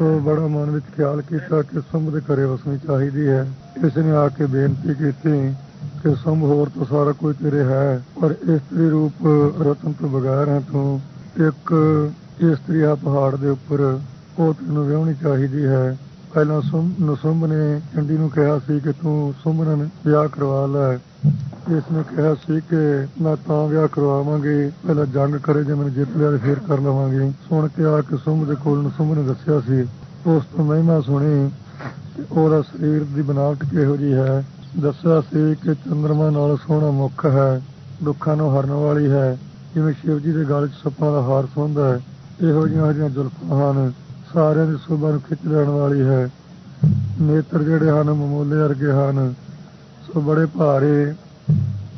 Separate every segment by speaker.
Speaker 1: ਬੜਾ ਮਨ ਵਿੱਚ ਖਿਆਲ ਕੀਤਾ ਕਿ ਸੰਭ ਦੇ ਘਰੇ ਵਸਣੀ ਚਾਹੀਦੀ ਹੈ। ਇਸ ਨੇ ਆ ਕੇ ਬੇਨਤੀ ਕੀਤੀ ਕਿ ਸੰਭ ਹੋਰ ਤਾਂ ਸਾਰਾ ਕੁਝ ਤੇਰੇ ਹੈ, ਪਰ ਇਸਤਰੀ ਰੂਪ ਰਤਨ ਤੋਂ ਬਗੈਰ ਹੈ ਤੂੰ। ਇੱਕ ਇਸਤਰੀ ਆ ਪਹਾੜ ਦੇ ਉੱਪਰ ਉਹ ਤੈਨੂੰ ਵਿਆਹਣੀ ਚਾਹੀਦੀ ਹੈ। ਪਹਿਲਾਂ ਸੁੰਭ ਨੇ ਚੰਡੀ ਨੂੰ ਕਿਹਾ ਸੀ ਕਿ ਤੂੰ ਸੁੰਭ ਵਿਆਹ ਕਰਵਾ ਲੈ। ਇਸ ਨੇ ਕਿਹਾ ਸੀ ਕਿ ਮੈਂ ਤਾਂ ਵਿਆਹ ਕਰਵਾਵਾਂਗੀ, ਪਹਿਲਾਂ ਜੰਗ ਕਰੇ ਜੇ ਮੈਨੂੰ ਜਿੱਤ ਲਿਆ ਤੇ ਫੇਰ ਕਰ ਲਵਾਂਗੀ। ਸੁਣ ਕੇ ਆ ਕੇ ਸੁੰਭ ਦੇ ਕੋਲ ਨੂੰ ਨੇ ਦੱਸਿਆ ਸੀ। ਉਸ ਤੋਂ ਮਹਿਮਾ ਸੁਣੀ ਕਿ ਉਹਦਾ ਸਰੀਰ ਦੀ ਬਣਾਵਟ ਕਿਹੋ ਜੀ ਹੈ? ਦੱਸਿਆ ਸੀ ਕਿ ਚੰਦਰਮਾ ਨਾਲ ਸੋਹਣਾ ਮੁੱਖ ਹੈ, ਦੁੱਖਾਂ ਨੂੰ ਹਰਨ ਵਾਲੀ ਹੈ। ਜਿਵੇਂ ਸ਼ਿਵ ਜੀ ਦੇ ਗਲ 'ਚ ਸੱਪਾਂ ਦਾ ਹਾਰ ਸੁੰਦਾ ਹੈ, ਇਹੋ ਜਿਹੀਆਂ ਜਿਹੀਆਂ ਜ਼ੁਲਫਾਂ ਹਨ ਸਾਰਿਆਂ ਦੀ ਸੁਭਾ ਨੂੰ ਖਿੱਚ ਲੈਣ ਵਾਲੀ ਹੈ। ਨੇਤਰ ਜਿਹੜੇ ਹਨ, ਮਮੂਲੇ ਵਰਗੇ ਹਨ। ਸੋ ਬੜੇ ਭਾਰੇ,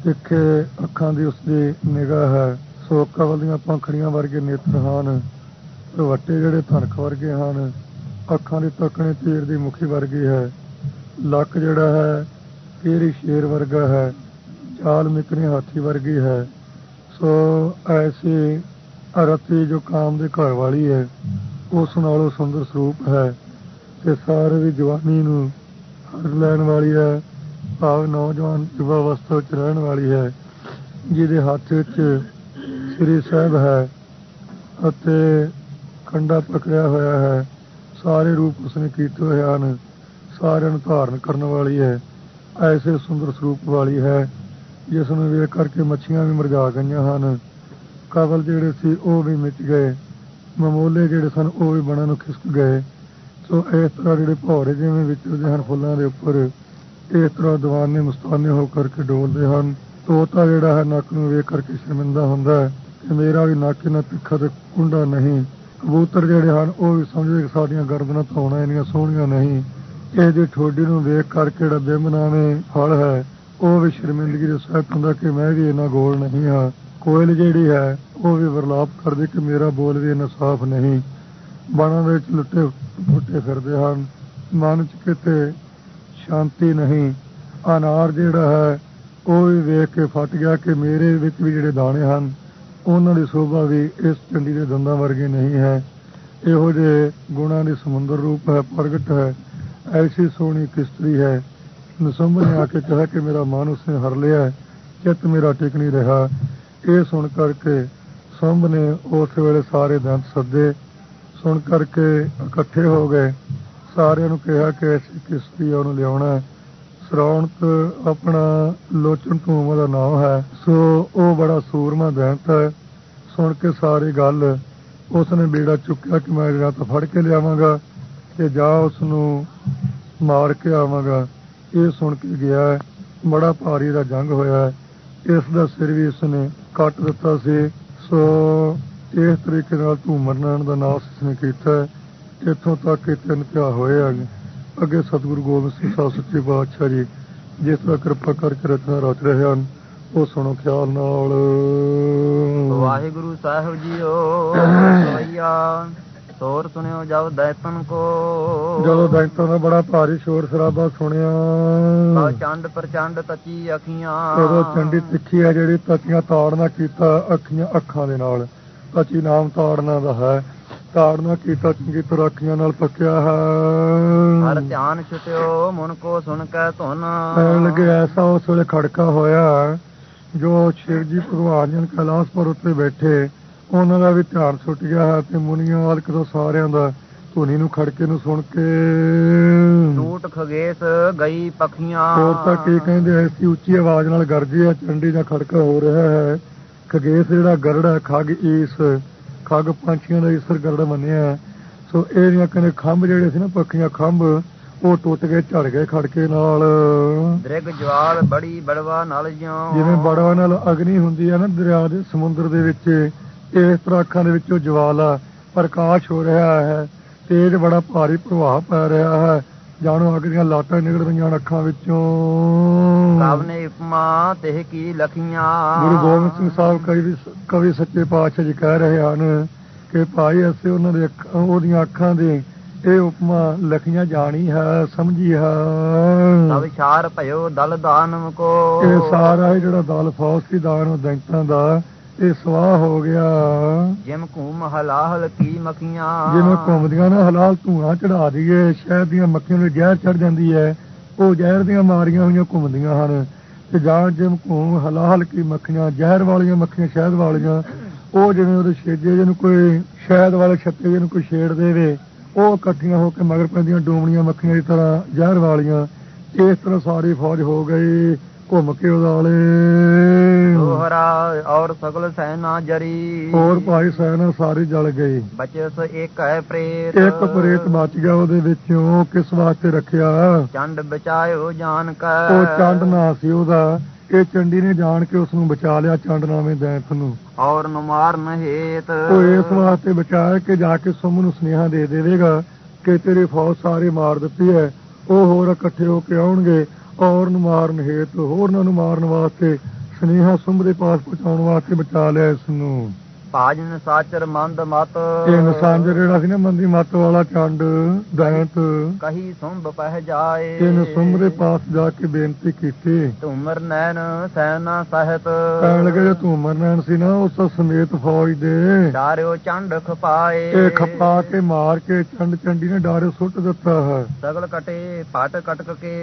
Speaker 1: ਤਿੱਖੇ ਅੱਖਾਂ ਦੀ ਉਸਦੀ ਨਿਗਾਹ ਹੈ। ਸੋ ਕਵਲ ਦੀਆਂ ਪੰਖੜੀਆਂ ਵਰਗੇ ਨੇਤਰ ਹਨ। ਵੱਟੇ ਜਿਹੜੇ ਧਨਖ ਵਰਗੇ ਹਨ, ਅੱਖਾਂ ਦੀ ਤੱਕਣੇ ਤੀਰ ਦੀ ਮੁਖੀ ਵਰਗੀ ਹੈ। ਲੱਕ ਜਿਹੜਾ ਹੈ ਤੇਰੀ ਸ਼ੇਰ ਵਰਗਾ ਹੈ। ਚਾਲ ਮਿਕਨੀ ਹਾਥੀ ਵਰਗੀ ਹੈ। ਸੋ ਐਸੀ ਅਰਤੀ ਜੋ ਕਾਮ ਦੇ ਘਰ ਵਾਲੀ ਹੈ। ਉਸ ਨਾਲੋਂ ਸੁੰਦਰ ਸਰੂਪ ਹੈ ਤੇ ਸਾਰੇ ਦੀ ਜਵਾਨੀ ਨੂੰ ਹਰ ਲੈਣ ਵਾਲੀ ਹੈ, ਭਾਵ ਨੌਜਵਾਨ ਯੁਵਾ ਅਵਸਥਾ ਵਿੱਚ ਰਹਿਣ ਵਾਲੀ ਹੈ, ਜਿਹਦੇ ਹੱਥ ਵਿੱਚ ਸ੍ਰੀ ਸਾਹਿਬ ਹੈ ਅਤੇ ਕੰਡਾ ਪਕੜਿਆ ਹੋਇਆ ਹੈ। ਸਾਰੇ ਰੂਪ ਉਸਨੇ ਕੀਤੇ ਹੋਏ ਹਨ, ਸਾਰਿਆਂ ਨੂੰ ਧਾਰਨ ਕਰਨ ਵਾਲੀ ਹੈ, ਐਸੇ ਸੁੰਦਰ ਸਰੂਪ ਵਾਲੀ ਹੈ ਜਿਸ ਨੂੰ ਵੇਖ ਕਰਕੇ ਮੱਛੀਆਂ ਵੀ ਮਰਜਾ ਗਈਆਂ ਹਨ। ਕਬਲ ਜਿਹੜੇ ਸੀ, ਉਹ ਵੀ ਮਿਟ ਗਏ। ਮਮੋਲੇ ਜਿਹੜੇ ਸਨ, ਉਹ ਵੀ ਬਣਾ ਨੂੰ ਖਿਸਕ ਗਏ। ਸੋ ਇਸ ਤਰ੍ਹਾਂ ਜਿਹੜੇ ਭੌਰੇ ਜਿਵੇਂ ਵਿਚਰਦੇ ਹਨ ਫੁੱਲਾਂ ਦੇ ਉੱਪਰ, ਇਸ ਤਰ੍ਹਾਂ ਦੀਵਾਨੇ ਮੁਸਤਾਨੇ ਹੋ ਕਰਕੇ ਡੋਲਦੇ ਹਨ। ਤੋਤਾ ਜਿਹੜਾ ਹੈ, ਨੱਕ ਨੂੰ ਵੇਖ ਕਰਕੇ ਸ਼ਰਮਿੰਦਾ ਹੁੰਦਾ ਹੈ ਕਿ ਮੇਰਾ ਵੀ ਨੱਕ ਨਾ ਤਿੱਖਾ ਤੇ ਕੁੰਡਾ ਨਹੀਂ। ਕਬੂਤਰ ਜਿਹੜੇ ਹਨ, ਉਹ ਵੀ ਸਮਝਦੇ ਕਿ ਸਾਡੀਆਂ ਗਰਦਨਾਂ ਧੋਣਾ ਇੰਨੀਆਂ ਸੋਹਣੀਆਂ ਨਹੀਂ। ਇਹਦੇ ਠੋਡੀ ਨੂੰ ਵੇਖ ਕਰਕੇ ਜਿਹੜਾ ਬਿੰਬਨਾਵੇਂ ਫਲ ਹੈ, ਉਹ ਵੀ ਸ਼ਰਮਿੰਦਗੀ ਦੇ ਸਹਿਤ ਹੁੰਦਾ ਕਿ ਮੈਂ ਵੀ ਇਹਨਾਂ ਗੋਲ ਨਹੀਂ ਹਾਂ। ਕੋਇਲ ਜਿਹੜੀ ਹੈ, ਉਹ ਵੀ ਵਰਲਾਪ ਕਰਦੀ ਕਿ ਮੇਰਾ ਬੋਲ ਵੀ ਇਹਨਾਂ ਸਾਫ਼ ਨਹੀਂ। ਬਾਣਾਂ ਵਿੱਚ ਲੁੱਟੇ ਫੁੱਟੇ ਫਿਰਦੇ ਹਨ। ਮਨ ਚ ਕਿਤੇ ਸ਼ਾਂਤੀ ਨਹੀਂ। ਅਨਾਰ ਜਿਹੜਾ ਹੈ, ਉਹ ਵੀ ਵੇਖ ਕੇ ਫਟ ਗਿਆ ਕਿ ਮੇਰੇ ਵਿੱਚ ਵੀ ਜਿਹੜੇ ਦਾਣੇ ਹਨ, ਉਹਨਾਂ ਦੀ ਸੋਭਾ ਵੀ ਇਸ ਚੰਡੀ ਦੇ ਦੰਦਾਂ ਵਰਗੀ ਨਹੀਂ ਹੈ। ਇਹੋ ਜਿਹੇ ਗੁਣਾਂ ਦੀ ਸਮੁੰਦਰ ਰੂਪ ਹੈ, ਪ੍ਰਗਟ ਹੈ। ਐਸੀ ਸੋਹਣੀ ਕਿਸਤਰੀ ਹੈ। ਨਸੰਭ ਨੇ ਆ ਕੇ ਕਿਹਾ ਕਿ ਮੇਰਾ ਮਨ ਉਸਨੇ ਹਰ ਲਿਆ, ਚਿੱਤ ਮੇਰਾ ਟਿਕ ਨਹੀਂ ਰਿਹਾ। ਇਹ ਸੁਣ ਕਰਕੇ ਸੰਭ ਨੇ ਉਸ ਵੇਲੇ ਸਾਰੇ ਦੰਤ ਸੱਦੇ। ਸੁਣ ਕਰਕੇ ਇਕੱਠੇ ਹੋ ਗਏ। ਸਾਰਿਆਂ ਨੂੰ ਕਿਹਾ ਕਿ ਐਸੀ ਕਿਸਤੀ ਉਹਨੂੰ ਲਿਆਉਣਾ ਸਰੌਣਤ ਆਪਣਾ ਲੋਚਨ ਧੂਮ ਦਾ ਨਾਮ ਹੈ। ਸੋ ਉਹ ਬੜਾ ਸੂਰਮਾ ਦੈਂਤ ਹੈ। ਸੁਣ ਕੇ ਸਾਰੀ ਗੱਲ ਉਸ ਨੇ ਬੇੜਾ ਚੁੱਕਿਆ ਕਿ ਮੈਂ ਜਿਹੜਾ ਤਾਂ ਫੜ ਕੇ ਲਿਆਵਾਂਗਾ ਤੇ ਜਾ ਉਸ ਨੂੰ ਮਾਰ ਕੇ ਆਵਾਂਗਾ। ਇਹ ਸੁਣ ਕੇ ਗਿਆ। ਬੜਾ ਭਾਰੀ ਦਾ ਜੰਗ ਹੋਇਆ। ਇਸ ਦਾ ਸਿਰ ਵੀ ਇਸ ਨੇ ਕੱਟ ਦਿੱਤਾ ਸੀ। ਸੋ ਇਸ ਤਰੀਕੇ ਨਾਲ ਧੂਮਰ ਨਾਮ ਦਾ ਨਾਸ ਇਸ ਨੇ ਕੀਤਾ ਇੱਥੋਂ ਤੱਕ ਕਿ ਤਿੰਨ ਪਿਆ ਹੋਏ ਹਨ ਅੱਗੇ ਸਤਿਗੁਰੂ ਗੋਬਿੰਦ ਸਿੰਘ ਸਾਹਿਬ ਸੱਚੇ ਬਾਦਸ਼ਾਹ ਜੀ ਜਿਸ ਤਰ੍ਹਾਂ ਕਿਰਪਾ ਕਰਕੇ ਰਚਨਾ ਰਚ ਰਹੇ ਹਨ ਉਹ ਸੁਣੋ ਖਿਆਲ ਨਾਲ।
Speaker 2: ਵਾਹਿਗੁਰੂ ਸਾਹਿਬ ਜੀਓ ਸਵਈਆ ਸੋਰ ਸੁਣਿਓ ਜਬ ਦੈਤਨ ਕੋ।
Speaker 1: ਜਦੋਂ ਦੈਤਾਂ ਦਾ ਬੜਾ ਭਾਰੀ ਸ਼ੋਰ ਸ਼ਰਾਬਾ ਸੁਣਿਆ।
Speaker 2: ਤਾਂ ਚੰਡ ਪ੍ਰਚੰਡ ਤਚੀ ਅੱਖੀਆਂ।
Speaker 1: ਉਦੋਂ ਚੰਡੀ ਤਿੱਖੀ ਹੈ ਜਿਹੜੀ ਤਚੀਆਂ ਤਾੜਨਾ ਕੀਤਾ ਅੱਖੀਆਂ ਅੱਖਾਂ ਦੇ ਨਾਲ। ਤਚੀ ਨਾਮ ਤਾੜਨਾ ਦਾ ਹੈ। ਤਾੜਨਾ ਕੀਤਾ ਚੰਗੀ ਤਰ੍ਹਾਂ ਅੱਖੀਆਂ ਨਾਲ ਪੱਕਿਆ ਹੈ।
Speaker 2: ਹਰ ਧਿਆਨ ਛੁਟਿਓ ਮਨ ਕੋ ਸੁਣ ਕੇ ਧੁਨ।
Speaker 1: ਲੱਗੇ ਐਸਾ ਉਸ ਵੇਲੇ ਖੜਕਾ ਹੋਇਆ ਜੋ ਸ਼ਿਵ ਜੀ ਭਗਵਾਨ ਜਨ ਕੈਲਾਸ਼ ਪਰ ਉੱਤੇ ਬੈਠੇ। ਉਹਨਾਂ ਦਾ ਵੀ ਧਿਆਨ ਛੁੱਟ ਗਿਆ ਹੈ ਤੇ ਮੁਨੀਆਂ ਵਾਲਕ ਤੋਂ ਸਾਰਿਆਂ ਦਾ ਧੁਨੀ ਨੂੰ ਖੜਕੇ ਨੂੰ ਸੁਣ ਕੇ
Speaker 2: ਟੂਟ ਖਗੇਸ ਗਈ ਪਖੀਆਂ।
Speaker 1: ਹੋਰ ਤਾਂ ਕੀ ਕਹਿੰਦੇ ਐਸੀ ਉੱਚੀ ਆਵਾਜ਼ ਨਾਲ ਗਰਜੇ ਆ ਚੰਡੀ ਦਾ ਖੜਕਾ ਹੋ ਰਿਹਾ ਹੈ। ਖਗੇਸ ਜਿਹੜਾ ਗਰੜ ਹੈ ਖਗ ਈਸ ਖਗ ਪੰਛੀਆਂ ਦਾ ਈਸਰ ਗਰੜ ਮੰਨਿਆ ਸੋ ਇਹਦੀਆਂ ਕਹਿੰਦੇ ਖੰਭ ਜਿਹੜੇ ਸੀ ਨਾ ਪੱਖੀਆਂ ਖੰਭ ਉਹ ਟੁੱਟ ਗਏ ਝੜ ਗਏ ਖੜਕੇ ਨਾਲ।
Speaker 2: ਦ੍ਰਿਗ ਜਵਾਲ ਬੜੀ ਬੜਵਾ ਨਾਲ ਜਿਉ।
Speaker 1: ਜਿਵੇਂ ਬੜਵਾ ਨਾਲ ਅਗਨੀ ਹੁੰਦੀ ਹੈ ਨਾ ਦਰਿਆ ਦੇ ਸਮੁੰਦਰ ਦੇ ਵਿੱਚ ਇਸ ਤਰ੍ਹਾਂ ਅੱਖਾਂ ਦੇ ਵਿੱਚੋਂ ਜਵਾਲਾ ਪ੍ਰਕਾਸ਼ ਹੋ ਰਿਹਾ ਹੈ ਤੇਜ ਬੜਾ ਭਾਰੀ ਪ੍ਰਭਾਵ ਪੈ ਰਿਹਾ ਹੈ। ਜਾਣੋ ਅੱਗ ਦੀਆਂ ਲਾਟਾਂ ਨਿਕਲ ਰਹੀਆਂ ਅੱਖਾਂ ਵਿੱਚੋਂ।
Speaker 2: ਕਵ ਨੇ ਉਪਮਾ ਤੇ ਕੀ ਲਖੀਆਂ?
Speaker 1: ਗੁਰੂ ਗੋਬਿੰਦ ਸਿੰਘ ਸਾਹਿਬ ਕਵੀ ਕਵੀ ਸੱਚੇ ਪਾਤਸ਼ਾਹ ਜੀ ਕਹਿ ਰਹੇ ਹਨ ਕਿ ਭਾਈ ਅਸੀਂ ਉਹਨਾਂ ਦੇ ਉਹਦੀਆਂ ਅੱਖਾਂ ਦੇ ਇਹ ਉਪਮਾ ਲਖੀਆਂ ਜਾਣੀ ਹੈ ਸਮਝੀ ਹੈ।
Speaker 2: ਸਭ ਛਾਰ ਭਇਓ ਦਲ ਦਾਨਮ ਕੋ।
Speaker 1: ਇਹ ਸਾਰਾ ਜਿਹੜਾ ਦਲ ਫੌਜ ਸੀ ਦਾਨ ਦੈਂਤਾਂ ਦਾ ਇਹ ਸਵਾਹ ਹੋ ਗਿਆ।
Speaker 2: ਜਿਮ ਘੂਮ ਹਲਾਹਲ ਕੀ ਮਖੀਆਂ।
Speaker 1: ਜਿਵੇਂ ਘੁੰਮਦੀਆਂ ਨਾ ਹਲਾਲ ਧੂਆਂ ਚੜਾ ਦਈਏ ਸ਼ਹਿਦ ਦੀਆਂ ਮੱਖੀਆਂ ਨੂੰ ਜ਼ਹਿਰ ਚੜ ਜਾਂਦੀ ਹੈ। ਉਹ ਜ਼ਹਿਰ ਦੀਆਂ ਮਾਰੀਆਂ ਹੋਈਆਂ ਘੁੰਮਦੀਆਂ ਹਨ। ਤੇ ਜਾਂ ਜਿਮ ਘੂਮ ਹਲਾਲ ਕੀ ਮੱਖੀਆਂ ਜ਼ਹਿਰ ਵਾਲੀਆਂ ਮੱਖੀਆਂ ਸ਼ਹਿਦ ਵਾਲੀਆਂ ਉਹ ਜਿਵੇਂ ਉਹਦੇ ਛੇਜੇ ਜਿਹਨੂੰ ਕੋਈ ਸ਼ਹਿਦ ਵਾਲੇ ਛੱਤੇ ਜਿਹਨੂੰ ਕੋਈ ਛੇੜ ਦੇਵੇ ਉਹ ਇਕੱਠੀਆਂ ਹੋ ਕੇ ਮਗਰ ਪੈਂਦੀਆਂ ਡੂਮਣੀਆਂ ਮੱਖੀਆਂ ਦੀ ਤਰ੍ਹਾਂ ਜ਼ਹਿਰ ਵਾਲੀਆਂ। ਇਸ ਤਰ੍ਹਾਂ ਸਾਰੀ ਫੌਜ ਹੋ ਗਈ। ਘੁੰਮ ਕੇ ਉਹਦਾਲੇ
Speaker 2: ਦੋਹਰਾ ਔਰ ਸਗਲ ਸੈਨਾ ਜਰੀ।
Speaker 1: ਹੋਰ ਭਾਈ ਸੈਨਾ ਸਾਰੀ ਜਲ ਗਈ।
Speaker 2: ਬਚਸ ਇੱਕ ਹੈ ਪ੍ਰੇਤ।
Speaker 1: ਇੱਕ ਪ੍ਰੇਤ ਬਚ ਗਿਆ ਉਹਦੇ ਵਿੱਚੋਂ ਕਿਸ ਵਾਸਤੇ ਰੱਖਿਆ?
Speaker 2: ਚੰਡ ਬਚਾਇਓ ਜਾਨ ਕੈ।
Speaker 1: ਉਹ ਚੰਡ ਨਾ ਸੀ ਉਹਦਾ। ਇਹ ਚੰਡੀ ਨੇ ਜਾਣ ਕੇ ਉਸ ਨੂੰ ਬਚਾ ਲਿਆ ਚੰਡ ਨਾਵੇਂ ਦੈਂਤ ਨੂੰ।
Speaker 2: ਔਰ ਨਮਾਰਨ ਹੇਤ।
Speaker 1: ਉਹ ਇਸ ਵਾਸਤੇ ਬਚਾਇਆ ਕਿ ਜਾ ਕੇ ਸੁਮ ਨੂੰ ਸੁਨੇਹਾ ਦੇ ਦੇਵੇਗਾ ਕਿ ਤੇਰੀ ਫੌਜ ਸਾਰੀ ਮਾਰ ਦਿੱਤੀ ਹੈ। ਉਹ ਹੋਰ ਇਕੱਠੇ ਹੋ ਕੇ ਆਉਣਗੇ। ਔਰ ਨੂੰ ਮਾਰਨ ਹੇਤ ਹੋਰਨਾਂ ਨੂੰ ਮਾਰਨ ਵਾਸਤੇ ਸੁਨੇਹਾ ਸੁੰਭ ਦੇ ਪਾਸ ਪਹੁੰਚਾਉਣ ਵਾਸਤੇ ਬਚਾ ਲਿਆ ਇਸ ਨੂੰ।
Speaker 2: ਭਾਜਨ ਸਾਚਰ ਮੰਦ ਮਤ।
Speaker 1: ਇਹ ਨਸਾਂਜਰ ਜਿਹੜਾ ਸੀ ਨਾ ਮੰਦੀ ਮੱਤ ਵਾਲਾ ਚੰਡ ਦੈਂਤ।
Speaker 2: ਕਹੀ ਸੁੰਭ ਪਹਿ ਜਾਏ।
Speaker 1: ਸੁੰਭ ਦੇ ਪਾਸ ਜਾ ਕੇ ਬੇਨਤੀ ਕੀਤੀ।
Speaker 2: ਤੁਮਰ ਨੈਣ ਸੈਨਾ ਸਹਿਤ।
Speaker 1: ਕਹਿਣ ਲੱਗੇ ਜੇ ਤੂੰ ਮਰਨੈਣ ਸੀ ਨਾ ਉਸ ਸਮੇਤ ਫੌਜ ਦੇ।
Speaker 2: ਡਾਰਿਓ ਚੰਡ ਖਪਾਏ।
Speaker 1: ਇਹ ਖਪਾ ਕੇ ਮਾਰ ਕੇ ਚੰਡ ਚੰਡੀ ਨੇ ਡਾਰੇ ਸੁੱਟ ਦਿੱਤਾ ਹੈ।
Speaker 2: ਸਗਲ ਕਟੇ ਪਟ ਕਟਕ ਕੇ।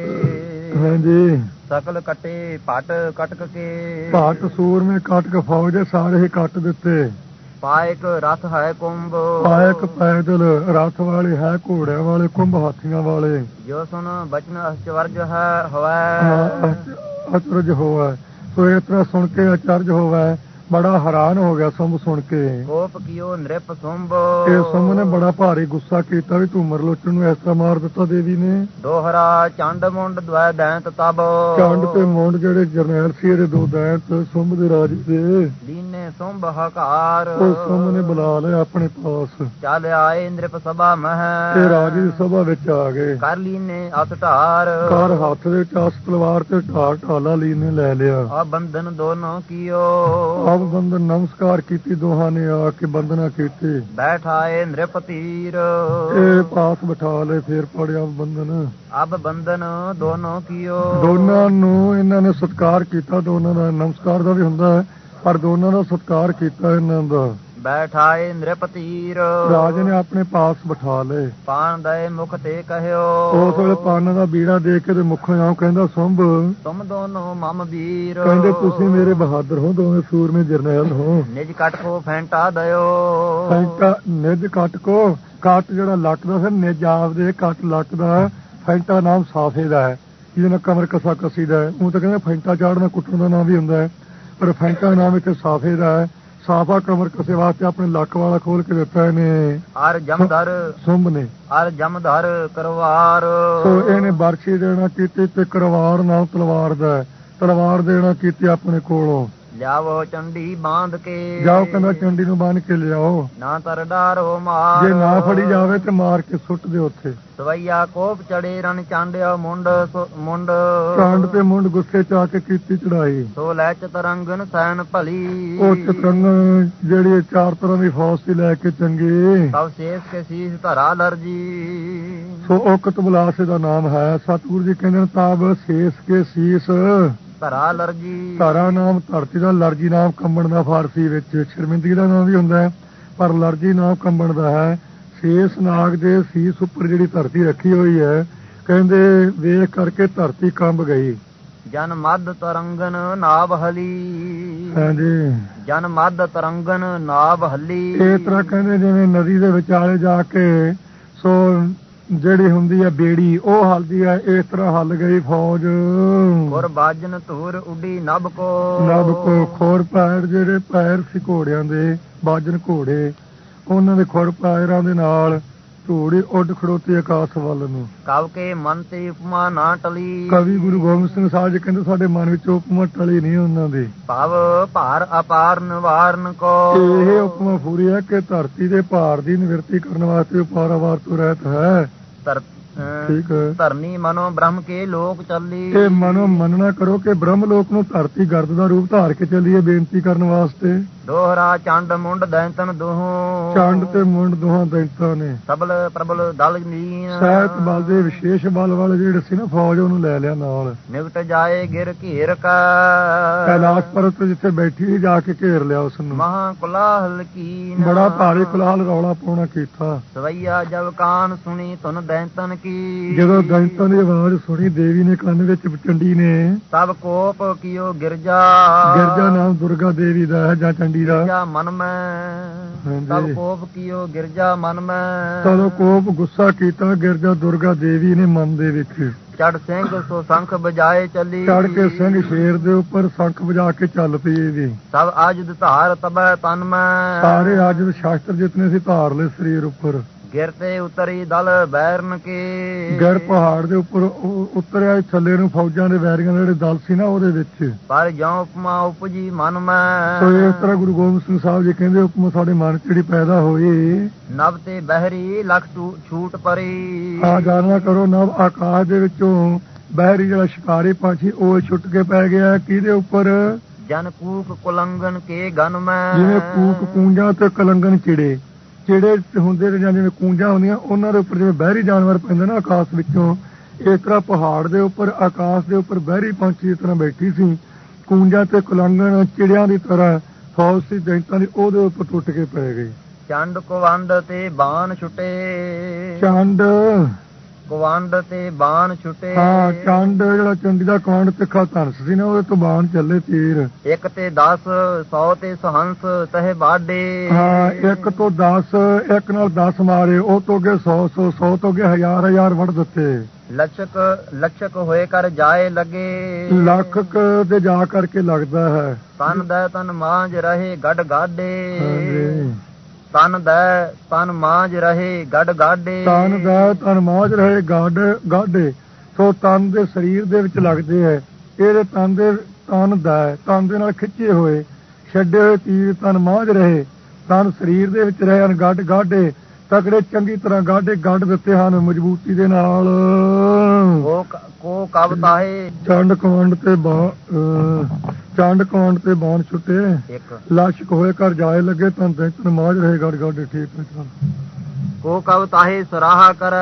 Speaker 1: ਹਾਂਜੀ।
Speaker 2: ਸਕਲ ਕਟੇ ਪਟ ਕਟਕ ਕੇ।
Speaker 1: ਭਾਟ ਸੂਰ ਨੇ ਕੱਟ ਕੇ ਫੌਜ ਦੇ ਸਾਰੇ ਹੀ ਕੱਟ ਦਿੱਤੇ।
Speaker 2: ਪਾਇਕ ਰਥ ਹੈ ਕੁੰਭ।
Speaker 1: ਪਾਇਕ ਪੈਦਲ ਰਥ ਵਾਲੇ ਹੈ ਘੋੜਿਆਂ ਵਾਲੇ ਕੁੰਭ ਹਾਥੀਆਂ ਵਾਲੇ।
Speaker 2: ਜੋ ਸੁਨ ਬਚਨ ਅਚਵਰਜ ਹੈ ਹਵੈ।
Speaker 1: ਅਚਰਜ ਹੋਵੇ। ਸੋ ਇਸ ਤਰ੍ਹਾਂ ਸੁਣ ਕੇ ਅਚਰਜ ਹੋਵੇ। ਬੜਾ ਹੈਰਾਨ ਹੋ ਗਿਆ ਸੰਭ ਸੁਣ ਕੇ।
Speaker 2: ਕੋਪ ਕੀਓ ਨ੍ਰਿਪ ਸੁੰਭ
Speaker 1: ਇਹ ਸੰਭ ਨੇ ਬੜਾ ਭਾਰੀ ਗੁੱਸਾ ਕੀਤਾ ਵੀ ਤੂੰ ਮਰਲੋਚਨ ਨੂੰ ਤਰ੍ਹਾਂ ਮਾਰ ਦਿੱਤਾ ਦੇਵੀ ਨੇ।
Speaker 2: ਦੋਹਰਾ ਚੰਡ ਮੁੰਡ ਦਵੈ ਦੈਂਤ ਤਬ।
Speaker 1: ਚੰਡ ਤੇ ਮੁੰਡ ਜਿਹੜੇ ਜਰਨੈਲ ਸੀ ਇਹਦੇ ਦੋ ਦੈਂਤ ਸੁੰਭ ਦੇ ਰਾਜ ਦੇ।
Speaker 2: ਦੀਨੇ ਸੁੰਭ ਹਕਾਰ।
Speaker 1: ਉਹ ਸੁੰਭ ਨੇ ਬੁਲਾ ਲਿਆ ਆਪਣੇ ਪਾਸ।
Speaker 2: ਚੱਲ ਆਏ ਨ੍ਰਿਪ ਸਭਾ ਮਹਿ।
Speaker 1: ਤੇ ਰਾਜੇ ਦੀ ਸਭਾ ਵਿੱਚ ਆ ਗਏ।
Speaker 2: ਕਰ ਲੀਨੇ ਅਸ ਢਾਰ।
Speaker 1: ਕਾਰ ਹੱਥ ਦੇ ਚਾਸ ਤਲਵਾਰ ਤੇ ਢਾਲ ਢਾਲਾ ਲਈ ਨੇ ਲੈ ਲਿਆ।
Speaker 2: ਆ ਬੰਧਨ ਦੋਨੋਂ ਕੀਓ।
Speaker 1: ਆਪ ਬੰਦਨ ਨਮਸਕਾਰ ਕੀਤੀ ਦੋਹਾਂ ਨੇ ਆ ਕੇ ਬੰਦਨਾ ਕੀਤੀ।
Speaker 2: ਬੈਠਾਏ ਨ੍ਰਿਪ ਤੀਰ
Speaker 1: ਇਹ ਪਾਸ ਬਿਠਾ ਲਏ ਫੇਰ ਪੜਿਆ ਬੰਦਨ
Speaker 2: ਅਬ ਬੰਧਨ ਦੋਨੋਂ ਕੀਓ।
Speaker 1: ਦੋਨਾਂ ਨੂੰ ਇਹਨਾਂ ਨੇ ਸਤਕਾਰ ਕੀਤਾ ਦੋਨਾਂ ਦਾ ਨਮਸਕਾਰ ਦਾ ਵੀ ਹੁੰਦਾ ਹੈ ਪਰ ਦੋਨਾਂ ਦਾ ਸਤਕਾਰ ਕੀਤਾ ਇਹਨਾਂ ਦਾ।
Speaker 2: ਬੈਠਾਏ ਨ੍ਰਿਪ ਤੀਰ
Speaker 1: ਰਾਜ ਨੇ ਆਪਣੇ ਪਾਸ ਬਿਠਾ ਲਏ।
Speaker 2: ਪਾਣ ਦਏ ਮੁਖ ਤੇ ਕਹਿਓ।
Speaker 1: ਉਸ ਵੇਲੇ ਪਾਨ ਦਾ ਬੀੜਾ ਦੇ ਕੇ ਤੇ ਮੁੱਖੋਂ ਆਉ ਕਹਿੰਦਾ ਸੁੰਭ।
Speaker 2: ਤੁਮ ਦੋਨੋਂ ਮਮ ਵੀਰ।
Speaker 1: ਕਹਿੰਦੇ ਤੁਸੀਂ ਮੇਰੇ ਬਹਾਦਰ ਹੋ ਦੋਵੇਂ ਸੂਰਮੇ ਜਰਨੈਲ ਹੋ।
Speaker 2: ਨਿਜ ਕਟ ਕੋ ਫੈਂਟਾ ਦਇਓ।
Speaker 1: ਫੈਂਟਾ ਨਿੱਜ ਕੱਟ ਕੋ। ਕੱਟ ਜਿਹੜਾ ਲੱਕ ਦਾ ਸੀ ਨਿੱਜ ਆਪਦੇ ਕੱਟ ਲੱਕ ਦਾ ਫੈਂਟਾ ਨਾਮ ਸਾਫੇ ਦਾ ਹੈ। ਜਿਹਦੇ ਨਾਲ ਕਮਰ ਕਸਾ ਕਸੀ ਦਾ ਹੈ। ਉਹ ਤਾਂ ਕਹਿੰਦੇ ਫੈਂਟਾ ਚਾੜਨਾ ਕੁੱਟਣ ਦਾ ਨਾਮ ਵੀ ਹੁੰਦਾ ਹੈ। ਪਰ ਫੈਂਟਾ ਨਾਮ ਇੱਥੇ ਸਾਫੇ ਦਾ ਹੈ। ਸਾਫਾ ਕਮਰ ਕਸੇ ਵਾਸਤੇ ਆਪਣੇ ਲੱਕ ਵਾਲਾ ਖੋਲ ਕੇ ਦਿੱਤਾ ਇਹਨੇ।
Speaker 2: ਅਰ ਜਮਦਰ
Speaker 1: ਸੁੰਭ ਨੇ।
Speaker 2: ਅਰ ਜਮਦਰ ਕਰਵਾਰ।
Speaker 1: ਸੋ ਇਹਨੇ ਬਰਛੀ ਦੇਣਾ ਕੀਤੀ ਤੇ ਕਰਵਾਰ ਨਾਲ ਤਲਵਾਰ ਦਾ। ਤਲਵਾਰ ਦੇਣਾ ਕੀਤੀ ਆਪਣੇ ਕੋਲੋਂ।
Speaker 2: ਲਿਆਵੋ ਚੰਡੀ ਬਾਂਧ ਕੇ।
Speaker 1: ਜਾਓ ਕਹਿੰਦਾ ਚੰਡੀ ਨੂੰ ਬੰਨ ਕੇ ਲਿਆਓ।
Speaker 2: ਨਾ ਤਰ ਡਾਰੋ ਮਾਰ।
Speaker 1: ਜੇ ਨਾ ਫੜੀ ਜਾਵੇ ਤੇ ਮਾਰ ਕੇ ਸੁੱਟ ਦੇ ਉੱਥੇ।
Speaker 2: ਸਵਈਆ ਕੋਪ ਚੜੇ ਰਨ ਚਾਂਡਿਆ ਮੁੰਡ ਮੁੰਡ।
Speaker 1: ਕਾਂਡ ਤੇ ਮੁੰਡ ਗੁੱਸੇ ਚ ਆ ਕੇ ਕੀਤੀ ਚੜਾਈ।
Speaker 2: ਸੋ ਲੈ ਚਤਰੰਗਨ ਸੈਨ ਭਲੀ।
Speaker 1: ਉਹ ਚਤਰੰਗ ਜਿਹੜੀ ਚਾਰ ਤਰ੍ਹਾਂ ਦੀ ਫੌਜ ਸੀ ਲੈ ਕੇ ਚੰਗੀ।
Speaker 2: ਸਭ ਸੇਸ ਕੇ ਸੀਸ ਧਰਾ ਲਰਜੀ।
Speaker 1: ਸੋ ਉਹ ਕਤਬਲਾਸੇ ਦਾ ਨਾਮ ਹੈ। ਸਤਿਗੁਰੂ ਜੀ ਕਹਿੰਦੇ ਨੇ ਤਾਬ ਸੇਸ ਕੇ ਸੀਸ।
Speaker 2: ਧਰਾ ਲਰਜੀ
Speaker 1: ਧਾਰਾ ਨਾਮ ਧਰਤੀ ਦਾ ਲਰਜੀ ਨਾਮ ਕੰਬਣ ਦਾ ਫਾਰਸੀ ਵਿੱਚ ਸ਼ਰਮਿੰਦਗੀ ਦਾ ਨਾਮ ਵੀ ਹੁੰਦਾ ਹੈ ਪਰ ਲਰਜੀ ਨਾਮ ਕੰਬਣ ਦਾ ਹੈ। ਸ਼ੇਸ ਨਾਗ ਦੇ ਸੀਸ ਉੱਪਰ ਜਿਹੜੀ ਧਰਤੀ ਰੱਖੀ ਹੋਈ ਹੈ ਕਹਿੰਦੇ ਵੇਖ ਕਰਕੇ ਧਰਤੀ ਕੰਬ ਗਈ।
Speaker 2: ਜਨ ਮਦ ਤਰੰਗਨ ਨਾਭ ਹਲੀ।
Speaker 1: ਹਾਂਜੀ।
Speaker 2: ਜਨ ਮਦ ਤਰੰਗਨ ਨਾਭ ਹਲੀ।
Speaker 1: ਇਸ ਤਰ੍ਹਾਂ ਕਹਿੰਦੇ ਜਿਵੇਂ ਨਦੀ ਦੇ ਵਿਚਾਲੇ ਜਾ ਕੇ ਸੋ ਜਿਹੜੀ ਹੁੰਦੀ ਹੈ ਬੇੜੀ ਉਹ ਹਲਦੀ ਹੈ ਇਸ ਤਰ੍ਹਾਂ ਹੱਲ ਗਈ ਫੌਜ।
Speaker 2: ਗੁਰ ਬਾਜਨ ਧੂਰ ਉੱਡੀ ਨਭ ਕੋ।
Speaker 1: ਨਭ ਕੋ ਖੋਰ ਪੈਰ ਜਿਹੜੇ ਪੈਰ ਸੀ ਘੋੜਿਆਂ ਦੇ ਬਾਜਨ ਘੋੜੇ। ਉਹਨਾਂ ਦੇ ਖੋਰ ਪੈਰਾਂ ਦੇ ਨਾਲ ਧੂੜੀ ਉੱਡ ਖੜੋਤੀ ਆਕਾਸ਼ ਵੱਲ ਨੂੰ।
Speaker 2: ਕਵ ਕੇ ਮਨ ਤੇ ਉਪਮਾ ਨਾ ਟਲੀ।
Speaker 1: ਕਵੀ ਗੁਰੂ ਗੋਬਿੰਦ ਸਿੰਘ ਸਾਹਿਬ ਜੀ ਕਹਿੰਦੇ ਸਾਡੇ ਮਨ ਵਿੱਚ ਉਪਮਾ ਟਲੀ ਨਹੀਂ ਉਹਨਾਂ ਦੀ।
Speaker 2: ਭਵ ਭਾਰ ਅਪਾਰ ਨਿਵਾਰਨ ਕੋ।
Speaker 1: ਇਹ ਉਪਮਾ ਪੂਰੀ ਹੈ ਕਿ ਧਰਤੀ ਦੇ ਭਾਰ ਦੀ ਨਿਵਰਤੀ ਕਰਨ ਵਾਸਤੇ ਉਹ ਪਾਰਾਵਾਰ ਤੋਂ ਰਹਿਤ ਹੈ। ਠੀਕ ਹੈ।
Speaker 2: ਧਰਨੀ ਮਨੋ ਬ੍ਰਹਮ ਕੇ ਲੋਕ ਚੱਲੀ।
Speaker 1: ਇਹ ਮਨੋ ਮੰਨਣਾ ਕਰੋ ਕਿ ਬ੍ਰਹਮ ਲੋਕ ਨੂੰ ਧਰਤੀ ਗਰਦ ਦਾ ਰੂਪ ਧਾਰ ਕੇ ਚੱਲੀਏ ਬੇਨਤੀ ਕਰਨ ਵਾਸਤੇ।
Speaker 2: ਦੋਹਰਾ ਚੰਡ ਮੁੰਡ ਦੈਂਤਨ ਦੋਹੋਂ।
Speaker 1: ਚੰਡ ਤੇ ਮੁੰਡ ਦੋਹਾਂ ਦੈਂਤਾਂ ਨੇ।
Speaker 2: ਸਬਲ ਪ੍ਰਬਲ ਦਲ ਲੀਨ
Speaker 1: ਸਹਿਤ ਬਲ ਦੇ ਵਿਸ਼ੇਸ਼ ਬਲ ਵਾਲੇ ਜਿਹੜੇ ਸੀ ਨਾ ਫੌਜ ਉਹਨੂੰ ਲੈ ਲਿਆ ਨਾਲ।
Speaker 2: ਨਿਕਟ ਜਾਏ ਗਿਰ ਘੇਰ ਕਾ।
Speaker 1: ਕੈਲਾਸ਼ ਪਰਬਤ ਤੇ ਜਿੱਥੇ ਬੈਠੀ ਜਾ ਕੇ ਘੇਰ ਲਿਆ ਉਸ ਨੂੰ
Speaker 2: ਮਹਾ ਕੁਲਾਹਲ ਕੀ
Speaker 1: ਬੜਾ ਭਾਰੀ ਕੁਲਾਲ ਰੌਲਾ ਪਾਉਣਾ ਕੀਤਾ।
Speaker 2: ਸਵਈਆ ਜਬ ਕਾਨ ਸੁਣੀ ਤੁਨ ਦੈਂਤਨ
Speaker 1: ਜਦੋਂ ਦੈਂਤਾਂ ਦੀ ਆਵਾਜ਼ ਸੁਣੀ ਦੇਵੀ ਨੇ ਕੰਨ ਵਿੱਚ ਚੰਡੀ ਨੇ
Speaker 2: ਤਬ ਕੋਪ ਕੀਓ ਗਿਰਜਾ।
Speaker 1: ਗਿਰਜਾ ਨਾਮ ਦੁਰਗਾ ਦੇਵੀ ਦਾ ਹੈ ਜਾਂ ਚੰਡੀ ਦਾ?
Speaker 2: ਗਿਰਜਾ ਮਨ ਮੈਂ। ਤਬ ਕੋਪ ਕੀਓ ਗਿਰਜਾ ਮਨ ਮੈਂ।
Speaker 1: ਤਦੋਂ ਕੋਪ ਗੁੱਸਾ ਕੀਤਾ ਗਿਰਜਾ ਦੁਰਗਾ ਦੇਵੀ ਨੇ ਮਨ ਦੇ ਵਿੱਚ।
Speaker 2: ਚੜ ਸਿੰਘ ਸੋ ਸੰਖ ਬਜਾਏ ਚੱਲੀ।
Speaker 1: ਚੜ ਕੇ ਸਿੰਘ ਸ਼ੇਰ ਦੇ ਉੱਪਰ ਸ਼ੰਖ ਵਜਾ ਕੇ ਚੱਲ ਪਈ ਵੀ
Speaker 2: ਸਭ ਅਜਦ ਧਾਰ ਤਬੈ ਤਨ ਮੈਂ।
Speaker 1: ਸਾਰੇ ਅੱਜ ਦੇ ਸ਼ਾਸਤਰ ਜਿਤਨੇ ਸੀ ਧਾਰ ਲਏ ਸਰੀਰ ਉੱਪਰ।
Speaker 2: ਗਿਰਤੇ ਉਤਰੀ ਦਲ ਬੈਰਨ ਕੇ।
Speaker 1: ਗੜ ਪਹਾੜ ਦੇ ਉੱਪਰ ਉਤਰਿਆ ਥੱਲੇ ਨੂੰ ਫੌਜਾਂ ਦੇ ਵੈਰੀਆਂ ਦੇ ਜਿਹੜੇ ਦਲ ਸੀ ਨਾ ਉਹਦੇ ਵਿੱਚ।
Speaker 2: ਪਰ ਜਉ ਉਪਮਾ ਉਪਜੀ ਮਨ ਮੈਂ।
Speaker 1: ਸੋ ਇਸ ਤਰ੍ਹਾਂ ਗੁਰੂ ਗੋਬਿੰਦ ਸਿੰਘ ਸਾਹਿਬ ਜੀ ਕਹਿੰਦੇ ਉਪਮਾ ਸਾਡੇ ਮਨ ਚ ਜਿਹੜੀ ਪੈਦਾ ਹੋਈ
Speaker 2: ਨਭ ਤੇ ਬਹਿਰੀ ਲਖ ਛੂਟ ਪਰੀ।
Speaker 1: ਆ ਜਾਣਨਾ ਕਰੋ ਨਵ ਆਕਾਸ਼ ਦੇ ਵਿੱਚੋਂ ਬਹਿਰੀ ਜਿਹੜਾ ਸ਼ਿਕਾਰੀ ਪੰਛੀ ਉਹ ਛੁੱਟ ਕੇ ਪੈ ਗਿਆ ਕਿਹਦੇ ਉੱਪਰ?
Speaker 2: ਜਨ ਕੂਕ ਕੁਲੰਗਨ ਕੇ ਗਨ ਮੈਂ।
Speaker 1: ਜਿਵੇਂ ਕੂਕ ਕੂੰਜਾਂ ਤੇ ਕਲੰਗਨ ਚਿੜੇ। ਚਿੜੇ ਹੁੰਦੇ ਨੇ ਜਾਂ ਜਿਵੇਂ ਕੂੰਜਾਂ ਹੁੰਦੀਆਂ ਉਹਨਾਂ ਦੇ ਉੱਪਰ ਜਿਵੇਂ ਬਹਿਰੀ ਜਾਨਵਰ ਪੈਂਦੇ ਨਾ ਆਕਾਸ਼ ਵਿੱਚੋਂ ਇਸ ਤਰ੍ਹਾਂ ਪਹਾੜ ਦੇ ਉੱਪਰ ਆਕਾਸ਼ ਦੇ ਉੱਪਰ ਬਹਿਰੀ ਪੰਛੀ ਦੀ ਤਰ੍ਹਾਂ ਬੈਠੀ ਸੀ। ਕੂੰਜਾਂ ਤੇ ਕਲੰਗਨ ਚਿੜਿਆਂ ਦੀ ਤਰ੍ਹਾਂ ਫੌਜ ਸੀ ਜੈਂਤਾਂ ਦੀ ਉਹਦੇ ਉੱਪਰ ਟੁੱਟ ਕੇ ਪੈ ਗਈ।
Speaker 2: ਚੰਡ ਕੁਵੰਡ ਤੇ ਬਾਣ ਛੁਟੇ।
Speaker 1: ਚੰਡ
Speaker 2: ਕੁਵੰਡ ਤੇ ਬਾਣ ਛੁਟੇ।
Speaker 1: ਹਾਂ ਚੰਡ ਜਿਹੜਾ ਚੰਡੀ ਦਾ ਕਾਂਡ ਤਿੱਖਾ ਧਨਸ ਸੀ ਨਾ ਉਹਦੇ ਤੋਂ ਬਾਣ ਚੱਲੇ ਤੀਰ।
Speaker 2: ਇੱਕ ਤੇ 10 100 ਤੇ ਸਹੰਸ ਤਹਿ ਬਾਡੇ।
Speaker 1: ਹਾਂ ਇੱਕ ਤੋਂ 10 ਇੱਕ ਨਾਲ 10 ਮਾਰੇ ਉਹ ਤੋਂ ਅੱਗੇ 100 100 100 ਤੋਂ ਅੱਗੇ ਹਜ਼ਾਰ ਹਜ਼ਾਰ ਵੜ ਦਿੱਤੇ।
Speaker 2: ਲਚਕ ਲਚਕ ਹੋਏ ਕਰ ਜਾਏ ਲਗੇ।
Speaker 1: ਲੱਖ ਕੁ ਦੇ ਜਾ ਕਰਕੇ ਲੱਗਦਾ ਹੈ।
Speaker 2: ਤਨ ਦਾ ਤਨ ਮਾਂਜ ਰਹੇ ਗਾਡੇ।
Speaker 1: ਹਾਂਜੀ।
Speaker 2: ਤਨ ਦਾ ਤਨ ਮਾਂਜ ਰਹੇ ਗੱਡ ਗਾਡੇ
Speaker 1: ਤਨ ਦਾ ਤਨ ਮਾਜ ਰਹੇ ਗਾਡ ਗਾਡੇ ਸੋ ਤਨ ਦੇ ਸਰੀਰ ਦੇ ਵਿੱਚ ਲੱਗਦੇ ਹੈ ਇਹਦੇ ਤਨ ਦੇ ਤਨ ਦਾ ਤਨ ਦੇ ਨਾਲ ਖਿੱਚੇ ਹੋਏ। ਛੱਡੇ ਹੋਏ ਤੀਰ ਤਨ ਮਾਜ ਰਹੇ। ਤਨ ਸਰੀਰ ਦੇ ਵਿੱਚ ਰਹੇ ਹਨ ਗੱਡ ਤਕੜੇ ਚੰਗੀ ਤਰ੍ਹਾਂ ਗਾਡੇ ਗੱਡ ਦਿੱਤੇ ਹਨ ਮਜ਼ਬੂਤੀ ਦੇ ਨਾਲ।
Speaker 2: ਕੋ ਕੋ ਕਬ ਤਾਹੇ
Speaker 1: ਚੰਡ ਕਵੰਡ ਤੇ ਬਾ ਚੰਡ ਕਵੰਡ ਤੇ ਬਾਣ ਛੁੱਟੇ। ਲਾਸ਼ਕ ਹੋਏ ਕਰ ਜਾਏ ਲੱਗੇ ਤਨ ਤੇ ਤਨ ਮਾਜ ਰਹੇ ਗੱਡ ਗਾਡੇ ਠੀਕ ਹੈ
Speaker 2: ਕੋ ਕਬ ਤਾਹੇ ਸਰਾਹਾ ਕਰ।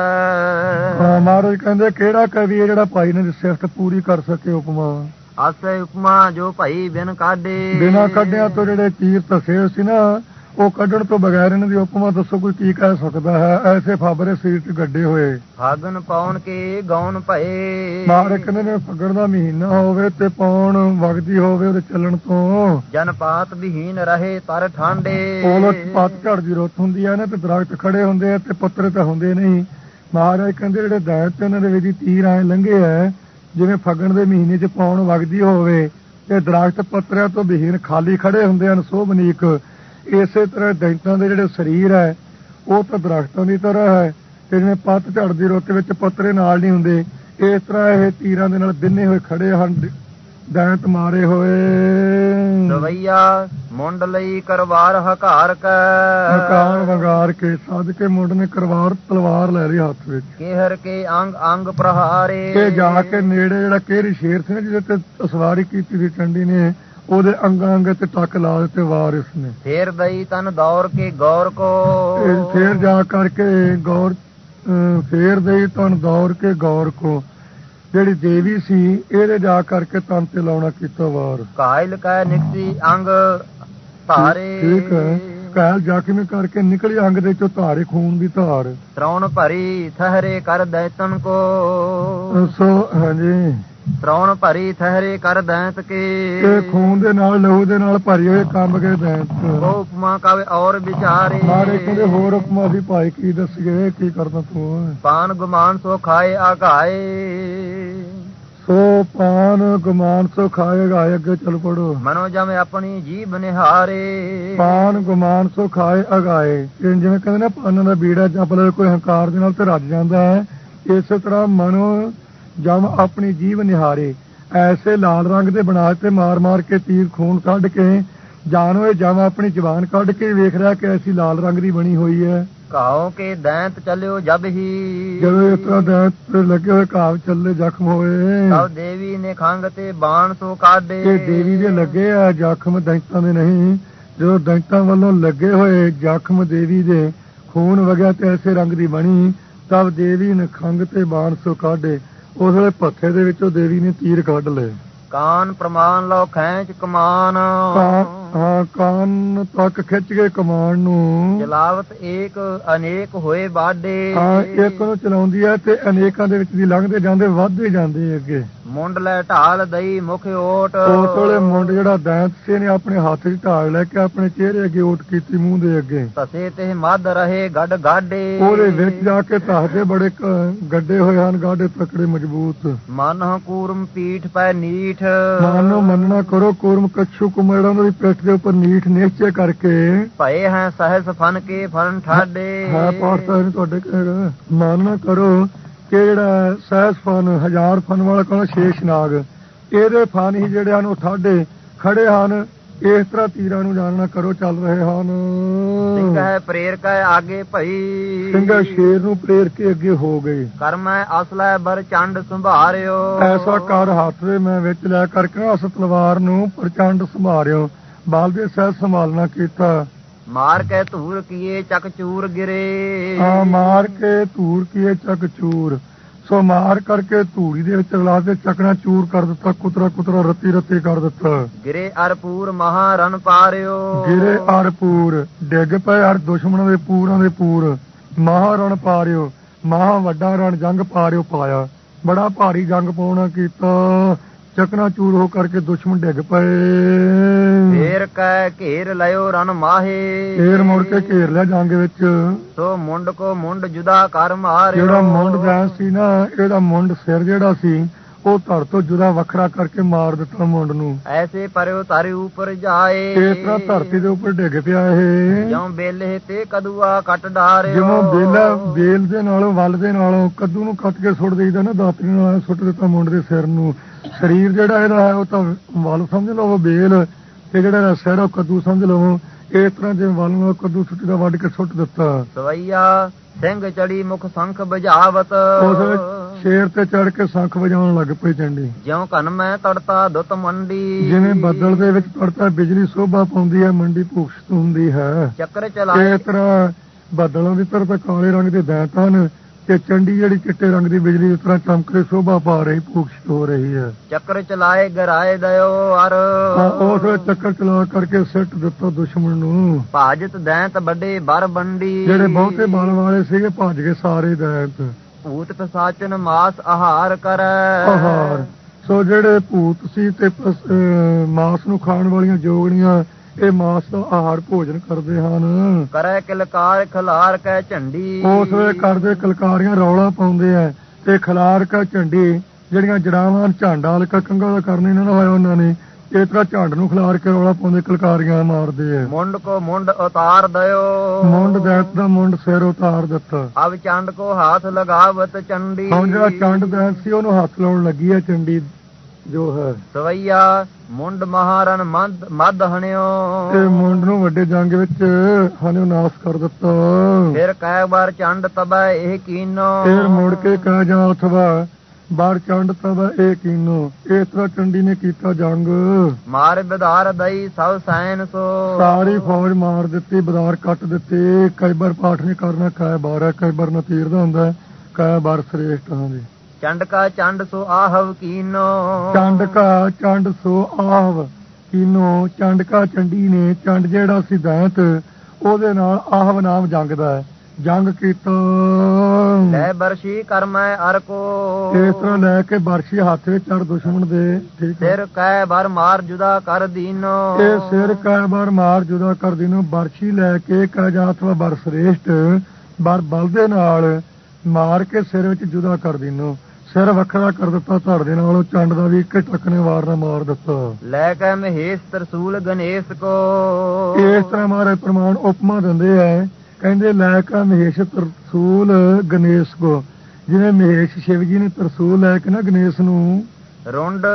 Speaker 1: ਹਾਂ ਮਹਾਰਾਜ ਕਹਿੰਦੇ ਕਿਹੜਾ ਕਵੀ ਹੈ ਜਿਹੜਾ ਭਾਈ ਨੇ ਸਿਫਤ ਪੂਰੀ ਕਰ ਸਕੇ ਉਪਮਾ?
Speaker 2: ਆਸੇ ਉਪਮਾ ਜੋ ਭਾਈ ਬਿਨ ਕਾਢੇ।
Speaker 1: ਬਿਨਾ ਕੱਢਿਆ ਤੋਂ ਜਿਹੜੇ ਤੀਰ ਧਸੇ ਸੀ ਨਾ ਉਹ ਕੱਢਣ ਤੋਂ ਬਗੈਰ ਇਹਨਾਂ ਦੀ ਉਪਮਾ ਦੱਸੋ ਕੋਈ ਕੀ ਕਹਿ ਸਕਦਾ ਹੈ? ਐਸੇ ਫਾਬਰੇ 'ਚ ਗੱਡੇ ਹੋਏ।
Speaker 2: ਫਾਗਨ ਪਾਉਣ ਕੇ ਗੌਣ ਭਏ।
Speaker 1: ਮਹਾਰਾਜ ਕਹਿੰਦੇ ਨੇ ਫੱਗਣ ਦਾ ਮਹੀਨਾ ਹੋਵੇ ਤੇ ਪੌਣ ਵਗਦੀ ਹੋਵੇ ਉਹਦੇ ਚੱਲਣ ਤੋਂ।
Speaker 2: ਜਨ ਪਾਤ ਵਿਹੀਨ ਰਹੇ ਤਰ ਠਾਂਡੇ।
Speaker 1: ਕੋਲ ਪੱਤਝੜ ਦੀ ਰੁੱਤ ਹੁੰਦੀ ਹੈ ਨਾ ਤੇ ਦਰਖਤ ਖੜੇ ਹੁੰਦੇ ਆ ਤੇ ਪੱਤਰੇ ਤਾਂ ਹੁੰਦੇ ਨਹੀਂ। ਮਹਾਰਾਜ ਕਹਿੰਦੇ ਜਿਹੜੇ ਦੈਤ ਤੇ ਉਹਨਾਂ ਦੇ ਵਿੱਚ ਤੀਰ ਆਏ ਲੰਘੇ ਆ ਜਿਵੇਂ ਫੱਗਣ ਦੇ ਮਹੀਨੇ 'ਚ ਪੌਣ ਵਗਦੀ ਹੋਵੇ ਤੇ ਦਰਖਤ ਪੱਤਰਿਆਂ ਤੋਂ ਵਿਹੀਨ ਖਾਲੀ ਖੜੇ ਹੁੰਦੇ ਹਨ ਸੋਭਨੀਕ ਇਸੇ ਤਰ੍ਹਾਂ ਦੈਂਤਾਂ ਦੇ ਜਿਹੜੇ ਸਰੀਰ ਹੈ ਉਹ ਤਾਂ ਦਰਖਤਾਂ ਦੀ ਤਰ੍ਹਾਂ ਹੈ ਤੇ ਜਿਵੇਂ ਪੱਤਝੜ ਦੀ ਰੁੱਤ ਵਿੱਚ ਪੱਤਰੇ ਨਾਲ ਨਹੀਂ ਹੁੰਦੇ ਇਸ ਤਰ੍ਹਾਂ ਇਹ ਤੀਰਾਂ ਦੇ ਨਾਲ ਦਿਨੇ ਹੋਏ ਖੜੇ ਹਨ ਦੈਂਤ ਮਾਰੇ ਹੋਏ।
Speaker 2: ਰਵਈਆ ਮੁੰਡ ਲਈ ਕਰਵਾਰ ਹਕਾਰ ਕੈ।
Speaker 1: ਮਕਾਨ ਵੰਗਾਰ ਕੇ ਸੱਦ ਕੇ ਮੁੰਡ ਨੇ ਕਰਵਾਰ ਤਲਵਾਰ ਲੈ ਲਈ ਹੱਥ ਵਿੱਚ।
Speaker 2: ਕੇਹਰ ਕੇ ਅੰਗ ਅੰਗ ਪ੍ਰਹਾਰੇ।
Speaker 1: ਤੇ ਜਾ ਕੇ ਨੇੜੇ ਜਿਹੜਾ ਕਿਹੜੀ ਸ਼ੇਰ ਸੀ ਨਾ ਜਿਹਦੇ ਤੇ ਸਵਾਰੀ ਕੀਤੀ ਸੀ ਚੰਡੀ ਨੇ ਉਹਦੇ ਅੰਗਾਂ ਅੰਗ ਤੇ ਟੱਕ ਲਾ ਦਿੱਤੇ ਵਾਰ ਇਸ ਨੇ।
Speaker 2: ਫੇਰ ਦਈ ਤਨ ਦੌਰ ਕੇ ਗੌਰ ਕੋ।
Speaker 1: ਫੇਰ ਜਾ ਕਰਕੇ ਗੌਰ ਫੇਰ ਦੇ ਤਨ ਦੌੜ ਕੇ ਗੌਰ ਕੋ। ਜਿਹੜੀ ਦੇਵੀ ਸੀ ਇਹਦੇ ਜਾ ਕਰਕੇ ਤਨ ਤੇ ਲਾਉਣਾ ਕੀਤਾ ਵਾਰ
Speaker 2: ਕਾਇਲ ਕੈ ਨਿਕਸੀ ਅੰਗ ਧਾਰੇ।
Speaker 1: ਠੀਕ ਹੈ। ਕਾਲ ਜਾ ਕੇ ਮੈਂ ਕਰਕੇ ਨਿਕਲੀ ਅੰਗ ਦੇ ਚੋਂ ਧਾਰੇ ਖੂਨ ਦੀ ਧਾਰ।
Speaker 2: ਤਰੌਣ ਭਰੀ ਥਹਰੇ ਕਰ ਦੈਤਨ ਕੋ।
Speaker 1: ਸੋ ਹਾਂਜੀ।
Speaker 2: ਤਰੌਣ ਭਰੀ ਥਹਰੇ ਕਰ ਦੈਤ ਕੇ।
Speaker 1: ਇਹ ਖੂਨ ਦੇ ਨਾਲ ਲਹੂ ਦੇ ਨਾਲ ਭਰੀ ਹੋਏ ਕੰਬ ਕੇ ਦੈਂਤ।
Speaker 2: ਉਹ ਉਪਮਾ ਕਵੇ ਔਰ ਵਿਚਾਰੇ।
Speaker 1: ਮਾਰੇ ਕਹਿੰਦੇ ਹੋਰ ਹੁਕਮਾਂ ਦੀ ਭਾਈ ਕੀ ਦੱਸੀਏ ਕੀ ਕਰਦਾ ਤੂੰ?
Speaker 2: ਪਾਨ ਗੁਮਾਨ ਸੋ ਖਾਏ ਆਗਾਏ।
Speaker 1: ਸੋ ਪਾਨ ਗੁਮਾਨ ਸੋ ਖਾਏਗਾ ਅੱਗੇ ਚਲ ਪੜੋ।
Speaker 2: ਮਨੋ ਜਮ ਆਪਣੀ ਜੀਬ ਨਿਹਾਰੇ।
Speaker 1: ਪਾਨ ਗੁਮਾਨ ਸੋ ਖਾਏ ਅਗਾਏ ਜਿਵੇਂ ਕਹਿੰਦੇ ਨੇ ਪਾਨਾਂ ਦਾ ਬੀੜਾ ਜਪ ਲਵੇ ਕੋਈ ਹੰਕਾਰ ਦੇ ਨਾਲ ਤੇ ਰੱਜ ਜਾਂਦਾ ਹੈ। ਇਸੇ ਤਰ੍ਹਾਂ ਮਨੋ ਜਮ ਆਪਣੀ ਜੀਵ ਨਿਹਾਰੇ ਐਸੇ ਲਾਲ ਰੰਗ ਦੇ ਬਣਾ ਤੇ ਮਾਰ ਮਾਰ ਕੇ ਤੀਰ ਖੂਨ ਕੱਢ ਕੇ ਜਾਨੋ ਇਹ ਜਮ ਆਪਣੀ ਜ਼ਬਾਨ ਕੱਢ ਕੇ ਵੇਖ ਰਿਹਾ ਕਿ ਐਸੀ ਲਾਲ ਰੰਗ ਦੀ ਬਣੀ ਹੋਈ ਹੈ।
Speaker 2: ਕਹਾਓ ਕੇ ਦੈਂਤ ਚੱਲਿਓ ਜਬ ਹੀ।
Speaker 1: ਜਦੋਂ ਇਸ ਤਰ੍ਹਾਂ ਦੈਂਤ ਤੇ ਲੱਗੇ ਹੋਏ ਘਾਵ ਚੱਲੇ ਜ਼ਖਮ ਹੋਏ।
Speaker 2: ਤਬ ਦੇਵੀ ਨੇ ਖੰਗ ਤੇ ਬਾਣ ਸੋ ਕਾਢੇ।
Speaker 1: ਕਿ ਦੇਵੀ ਦੇ ਲੱਗੇ ਆ ਜ਼ਖਮ ਦੈਂਤਾਂ ਦੇ ਨਹੀਂ ਜਦੋਂ ਦੈਂਤਾਂ ਵੱਲੋਂ ਲੱਗੇ ਹੋਏ ਜ਼ਖਮ ਦੇਵੀ ਦੇ ਖੂਨ ਵਗਿਆ ਤੇ ਐਸੇ ਰੰਗ ਦੀ ਬਣੀ ਤਬ ਦੇਵੀ ਨੇ ਖੰਗ ਤੇ ਬਾਣ ਸੋ ਕਾਢੇ। ਉਸ ਵੇਲੇ ਪੱਥੇ ਦੇ ਵਿੱਚੋਂ ਦੇਵੀ ਨੇ ਤੀਰ ਕੱਢ ਲਏ।
Speaker 2: ਕਾਨ ਪ੍ਰਮਾਨ ਲਓ ਖੈਂਚ ਕਮਾਨ।
Speaker 1: ਕਾਨ ਤੱਕ ਖਿੱਚ ਕੇ ਕਮਾਨ ਨੂੰ।
Speaker 2: ਜਲਾਵਤ ਏਕ ਅਨੇਕ ਹੋਏ ਬਾਡੇ
Speaker 1: ਹਾਂ ਇੱਕ ਨੂੰ ਚਲਾਉਂਦੀ ਹੈ ਤੇ ਅਨੇਕਾਂ ਦੇ ਵਿੱਚ ਦੀ ਲੰਘਦੇ ਜਾਂਦੇ ਵੱਧਦੇ ਜਾਂਦੇ ਅੱਗੇ।
Speaker 2: ਮੁੰਡ ਲੈ ਢਾਲ ਦਈ ਮੁਖ ਓਟ।
Speaker 1: ਵੇਲੇ ਮੁੰਡ ਜਿਹੜਾ ਦੈਂਤ ਸੀ ਨੇ ਆਪਣੇ ਹੱਥ 'ਚ ਢਾਲ ਲੈ ਕੇ ਆਪਣੇ ਚਿਹਰੇ ਅੱਗੇ ਓਟ ਕੀਤੀ ਮੂੰਹ ਦੇ ਅੱਗੇ।
Speaker 2: ਤਸੇ ਤੇ ਮੱਧ ਰਹੇ ਗੱਡ ਗਾਡੇ
Speaker 1: ਉਹਦੇ ਵਿੱਚ ਜਾ ਕੇ ਧਾਗੇ ਬੜੇ ਗੱਡੇ ਹੋਏ ਹਨ ਗਾਡੇ ਤਕੜੇ ਮਜ਼ਬੂਤ।
Speaker 2: ਮਨ ਕੂਰਮ ਪੀਠ ਪੈ ਨੀਠ।
Speaker 1: ਮਾਨੋ ਮੰਨਣਾ ਕਰੋ ਕੂਰਮ ਕੱਛੂ ਕੁਮੇੜਾਂ ਦੀ ਪਿੱਠ ਦੇ ਉੱਪਰ ਨੀਠ ਨਿਸ਼ਚੈ ਕਰਕੇ।
Speaker 2: ਭਏ ਹੈ ਸਹਿਸ ਫਨ ਕੇ ਫਨ ਠਾਡੇ।
Speaker 1: ਹੈ ਪਾਠ ਸਾਹਿਬ ਤੁਹਾਡੇ ਕਹੇਗਾ ਮੰਨਣਾ ਕਰੋ ਕਿ ਜਿਹੜਾ ਸਹਿਸ ਫਨ ਹਜ਼ਾਰ ਫਨ ਵਾਲਾ ਕੋਲ ਸ਼ੇਸ਼ ਨਾਗ ਇਹਦੇ ਫਨ ਹੀ ਜਿਹੜੇ ਹਨ ਉਹ ਠਾਡੇ ਖੜੇ ਹਨ ਇਸ ਤਰ੍ਹਾਂ ਤੀਰਾਂ ਨੂੰ ਜਾਣਨਾ ਕਰੋ ਚੱਲ ਰਹੇ ਹਨ।
Speaker 2: ਸਿੰਘ ਹੈ ਪ੍ਰੇਰ ਕੈ ਆਗੇ ਭਈ।
Speaker 1: ਸਿੰਘਾ ਸ਼ੇਰ ਨੂੰ ਪ੍ਰੇਰ ਕੇ ਅੱਗੇ ਹੋ ਗਏ।
Speaker 2: ਕਰਮ ਹੈ ਅਸਲੈ ਬਰ ਚੰਡ ਸੰਭਾਰਿਓ।
Speaker 1: ਐਸਾ ਕਰ ਹੱਥ ਦੇ ਮੈਂ ਵਿੱਚ ਲੈ ਕਰਕੇ ਉਸ ਤਲਵਾਰ ਨੂੰ ਪ੍ਰਚੰਡ ਸੰਭਾਰਿਓ। ਬਲ ਦੇ ਸਹਿ ਸੰਭਾਲਣਾ ਕੀਤਾ।
Speaker 2: ਮਾਰ ਕੇ ਧੂਰ ਕੀਏ ਚੱਕ ਚੂਰ ਗਿਰੇ।
Speaker 1: ਆ ਮਾਰ ਕੇ ਧੂੜ ਕੀਏ ਚੱਕ ਚੂਰ। ਸੋ ਮਾਰ ਕਰਕੇ ਧੂੜੀ ਦੇ ਵਿੱਚ ਲਾ ਕੇ ਚੱਕਣਾ ਚੂਰ ਕਰ ਦਿੱਤਾ ਕੁਤਰਾ ਕੁਤਰਾ ਰੱਤੀ ਰੱਤੀ ਕਰ ਦਿੱਤਾ।
Speaker 2: ਗਿਰੇ ਅਰਪੂਰ ਮਹਾ ਰਨ ਪਾਰਿਓ।
Speaker 1: ਗਿਰੇ ਅਰ ਪੂਰ ਡਿੱਗ ਪਏ ਹਰ ਦੁਸ਼ਮਣਾਂ ਦੇ ਪੂਰਾਂ ਦੇ ਪੂਰ। ਮਹਾ ਰਣ ਪਾਰਿਓ ਮਹਾ ਵੱਡਾ ਰਣ ਜੰਗ ਪਾਰਿਓ ਪਾਇਆ। ਬੜਾ ਭਾਰੀ ਜੰਗ ਪਾਉਣਾ ਕੀਤਾ। ਚੱਕਣਾ ਚੂਰ ਹੋ ਕਰਕੇ ਦੁਸ਼ਮਣ ਡਿੱਗ ਪਏ।
Speaker 2: ਫੇਰ ਕੈ ਘੇਰ ਲਿਓ ਰਨ ਮਾਹੇ।
Speaker 1: ਫੇਰ ਮੁੜ ਕੇ ਘੇਰ ਲਿਆ ਜੰਗ ਵਿੱਚ।
Speaker 2: ਸੋ ਮੁੰਡ ਕੋ ਮੁੰਡ ਜੁਦਾ ਕਰ ਮਾਰਿਓ।
Speaker 1: ਜਿਹੜਾ ਮੁੰਡ ਦਾ ਸੀ ਨਾ ਇਹਦਾ ਮੁੰਡ ਸਿਰ ਜਿਹੜਾ ਸੀ ਉਹ ਧੜ ਤੋਂ ਜੁਦਾ ਵੱਖਰਾ ਕਰਕੇ ਮਾਰ ਦਿੱਤਾ ਮੁੰਡ ਨੂੰ।
Speaker 2: ਐਸੇ ਪਰਿਓ ਤਾਰੇ ਉਪਰ ਜਾਏ।
Speaker 1: ਇਸ ਤਰ੍ਹਾਂ ਧਰਤੀ ਦੇ ਉੱਪਰ ਡਿੱਗ ਪਿਆ ਇਹ।
Speaker 2: ਜਿਉ ਬੇਲੇ ਤੇ ਕਦੂਆ ਕੱਟ ਡਾਰਿਓ।
Speaker 1: ਜਿਵੇਂ ਬੇਲਾ ਬੇਲ ਦੇ ਨਾਲੋਂ ਵੱਲ ਦੇ ਨਾਲੋਂ ਕੱਦੂ ਨੂੰ ਕੱਟ ਕੇ ਸੁੱਟ ਦੇਈਦਾ ਨਾ ਦਾਤਰੀ ਨਾਲ ਸੁੱਟ ਦਿੱਤਾ ਮੁੰਡ ਦੇ ਸਿਰ ਨੂੰ। ਸਰੀਰ ਜਿਹੜਾ ਇਹਦਾ ਹੈ ਉਹ ਤਾਂ ਵੱਲ ਸਮਝ ਲਓ ਬੇਲ ਤੇ ਜਿਹੜਾ ਸਿਰ ਉਹ ਕੱਦੂ ਸਮਝ ਲਓ। ਇਸ ਤਰ੍ਹਾਂ ਜਿਵੇਂ ਵੱਲ ਨੂੰ ਕੱਦੂ ਸੁੱਟੀ ਦਾ ਵੱਢ ਕੇ ਸੁੱਟ ਦਿੱਤਾ।
Speaker 2: ਸਵਈਆ ਸਿੰਘ ਚੜੀ ਮੁਖ ਸੰਖ ਬਜਾਵਤ
Speaker 1: ਉਸ ਸ਼ੇਰ ਤੇ ਚੜ ਕੇ ਸੰਖ ਵਜਾਉਣ ਲੱਗ ਪਈ ਚੰਡੀ।
Speaker 2: ਜਿਉ ਕਨ ਮੈਂ ਤੜਤਾ ਦੁੱਤ ਮੰਡੀ।
Speaker 1: ਜਿਵੇਂ ਬੱਦਲ ਦੇ ਵਿੱਚ ਤੜਤਾ ਬਿਜਲੀ ਸੋਭਾ ਪਾਉਂਦੀ ਹੈ ਮੰਡੀ ਭੂਖਸ਼ਤ ਹੁੰਦੀ ਹੈ।
Speaker 2: ਚੱਕਰ ਚਲਾਏ
Speaker 1: ਇਸ ਤਰ੍ਹਾਂ ਬੱਦਲਾਂ ਦੀ ਤਰ੍ਹਾਂ ਕਾਲੇ ਰੰਗ ਦੇ ਦੈਂਤ ਹਨ। ਤੇ ਚੰਡੀ ਜਿਹੜੀ ਚਿੱਟੇ ਰੰਗ ਦੀ ਬਿਜਲੀ ਦੀ ਤਰ੍ਹਾਂ ਚਮਕਦੇ ਸੋਭਾ ਪਾ ਰਹੀ ਭੂਖਸ਼ਤ ਹੋ ਰਹੀ ਹੈ।
Speaker 2: ਚੱਕਰ ਚਲਾਏ ਗਰਾਏ ਦਇਓ ਅਰ
Speaker 1: ਉਸ ਚੱਕਰ ਚਲਾ ਕਰਕੇ ਸਿੱਟ ਦਿੱਤਾ ਦੁਸ਼ਮਣ ਨੂੰ।
Speaker 2: ਭਾਜਤ ਦੈਂਤ ਵੱਡੇ ਬਰ ਬੰਡੀ।
Speaker 1: ਜਿਹੜੇ ਬਹੁਤੇ ਬਲ ਵਾਲੇ ਸੀਗੇ ਭੱਜ ਗਏ ਸਾਰੇ ਦੈਂਤ।
Speaker 2: ਭੂਤ ਪਸਾਚਨ ਮਾਸ ਆਹਾਰ ਕਰੈ।
Speaker 1: ਆਹਾਰ। ਸੋ ਜਿਹੜੇ ਭੂਤ ਸੀ ਤੇ ਮਾਸ ਨੂੰ ਖਾਣ ਵਾਲੀਆਂ ਜੋਗਣੀਆਂ ਇਹ ਮਾਸ ਦਾ ਆਹਾਰ ਭੋਜਨ ਕਰਦੇ ਹਨ।
Speaker 2: ਕਰੈ ਕਿਲਕਾਰ ਖਲਾਰ ਕੈ ਝੰਡੀ।
Speaker 1: ਉਸ ਵੇਲੇ ਕਰਦੇ ਕਲਕਾਰੀਆਂ ਰੌਲਾ ਪਾਉਂਦੇ ਆ ਤੇ ਖਲਾਰ ਕਾ ਝੰਡੀ ਜਿਹੜੀਆਂ ਜੜਾਵਾਂ ਝੰਡ ਵਾਲ ਕਾ ਕੰਗਾ ਦਾ ਕਰਨੇ ਨਾ ਹੋਇਆ ਉਹਨਾਂ ਨੇ ਇਸ ਤਰ੍ਹਾਂ ਝੰਡ ਨੂੰ ਖਿਲਾਰ ਕੇ ਰੌਲਾ ਪਾਉਂਦੇ ਕਲਕਾਰੀਆਂ ਮਾਰਦੇ ਆ
Speaker 2: ਮੁੰਡ ਕੋ ਮੁੰਡ ਉਤਾਰ ਦਇਓ
Speaker 1: ਮੁੰਡ ਦੈਤ ਦਾ ਮੁੰਡ ਸਿਰ ਉਤਾਰ ਦਿੱਤਾ।
Speaker 2: ਅਬ ਚੰਡ ਕੋ ਹਾਥ ਲਗਾਵਤ ਚੰਡੀ।
Speaker 1: ਹੁਣ ਜਿਹੜਾ ਚੰਡ ਦੈਤ ਸੀ ਉਹਨੂੰ ਹੱਥ ਲਾਉਣ ਲੱਗੀ ਹੈ ਚੰਡੀ ਜੋ ਹੈ।
Speaker 2: ਸਵਈਆ ਮੁੰਡ ਮਹਾਰਨ ਮਦ ਮਦ ਹਣਿਓ।
Speaker 1: ਤੇ ਮੁੰਡ ਨੂੰ ਵੱਡੇ ਜੰਗ ਵਿੱਚ ਹਾਨੇ ਨਾਸ ਕਰ ਦਿੱਤਾ।
Speaker 2: ਫਿਰ ਕੈ ਵਾਰ ਚੰਡ ਤਬੈ ਇਹ ਕੀਨੋ।
Speaker 1: ਫੇਰ ਮੁੜ ਕੇ ਕਹਿ ਜਾ ਅਥਵਾ ਬਾਹਰ ਚੰਡ ਤਬ ਇਹ ਕੀਨੋ। ਇਸ ਤਰ੍ਹਾਂ ਚੰਡੀ ਨੇ ਕੀਤਾ ਜੰਗ।
Speaker 2: ਮਾਰ ਬਿਧਾਰ ਦਈ ਸਭ ਸੈਨ ਸੋ।
Speaker 1: ਸਾਰੀ ਫੌਜ ਮਾਰ ਦਿੱਤੀ ਬਦਾਰ ਕੱਟ ਦਿੱਤੇ। ਕਈ ਵਾਰ ਪਾਠ ਨਹੀਂ ਕਰਨਾ ਕਈ ਬਾਰ ਹੈ ਕਈ ਵਾਰ ਨਤੀਰ ਦਾ ਹੁੰਦਾ ਕਈ ਵਾਰ ਸ੍ਰੇਸ਼ਟ ਹਾਂ ਜੀ।
Speaker 2: ਚੰਡ ਕਾ ਚੰਡ ਸੋ ਆਹਵ ਕੀਨੋ।
Speaker 1: ਚੰਡ ਕਾ ਚੰਡ ਸੋ ਆਵ ਕੀਨੋ। ਚੰਡ ਕਾ ਚੰਡੀ ਨੇ ਚੰਡ ਜਿਹੜਾ ਸੀ ਦੈਂਤ ਉਹਦੇ ਨਾਲ ਆਹਵ ਨਾਮ ਜੰਗ ਦਾ ਹੈ। ਜੰਗ ਕੀਤਾ।
Speaker 2: ਲੈ ਬਰਸ਼ੀ ਕਰਮੈ ਅਰ ਕੋ।
Speaker 1: ਇਸ ਤਰ੍ਹਾਂ ਲੈ ਕੇ ਬਰਸ਼ੀ ਹੱਥ ਵਿੱਚ ਚੜ ਦੁਸ਼ਮਣ ਦੇ ਠੀਕ
Speaker 2: ਸਿਰ ਕੈ ਬਰ ਮਾਰ ਜੁਦਾ ਕਰ ਦੀਨੋ।
Speaker 1: ਇਹ ਸਿਰ ਕਈ ਵਾਰ ਮਾਰ ਜੁਦਾ ਕਰ ਦਿਨੋ। ਬਰਸ਼ੀ ਲੈ ਕੇ ਕਹ ਜਾ ਅਥਵਾ ਬਰ ਸ੍ਰੇਸ਼ਟ ਬਰ ਬਲ ਦੇ ਨਾਲ ਮਾਰ ਕੇ ਸਿਰ ਵਿੱਚ ਜੁਦਾ ਕਰ ਦਿਨੋ। ਸਿਰ ਵੱਖਰਾ ਕਰ ਦਿੱਤਾ ਧੜ ਦੇ ਨਾਲ ਉਹ ਚੰਡ ਦਾ ਵੀ ਇੱਕ ਟੱਕਨੇ ਵਾਰ ਨਾਲ ਮਾਰ ਦਿੱਤਾ।
Speaker 2: ਲੈ ਕੇ ਮਹੇਸ਼ ਤਰਸੂਲ ਗਣੇਸ਼ ਕੋ।
Speaker 1: ਇਸ ਤਰ੍ਹਾਂ ਮਾਰੇ ਪ੍ਰਮਾਣ ਉਪਮਾ ਦਿੰਦੇ ਐ ਕਹਿੰਦੇ ਲੈ ਕੇ ਮਹੇਸ਼ ਤਰਸੂਲ ਗਣੇਸ਼ ਕੋ। ਜਿਵੇਂ ਮਹੇਸ਼ ਸ਼ਿਵ ਜੀ ਨੇ ਤਰਸੂਲ ਲੈ ਕੇ ਨਾ ਗਣੇਸ਼ ਨੂੰ।
Speaker 2: ਰੁੰਡ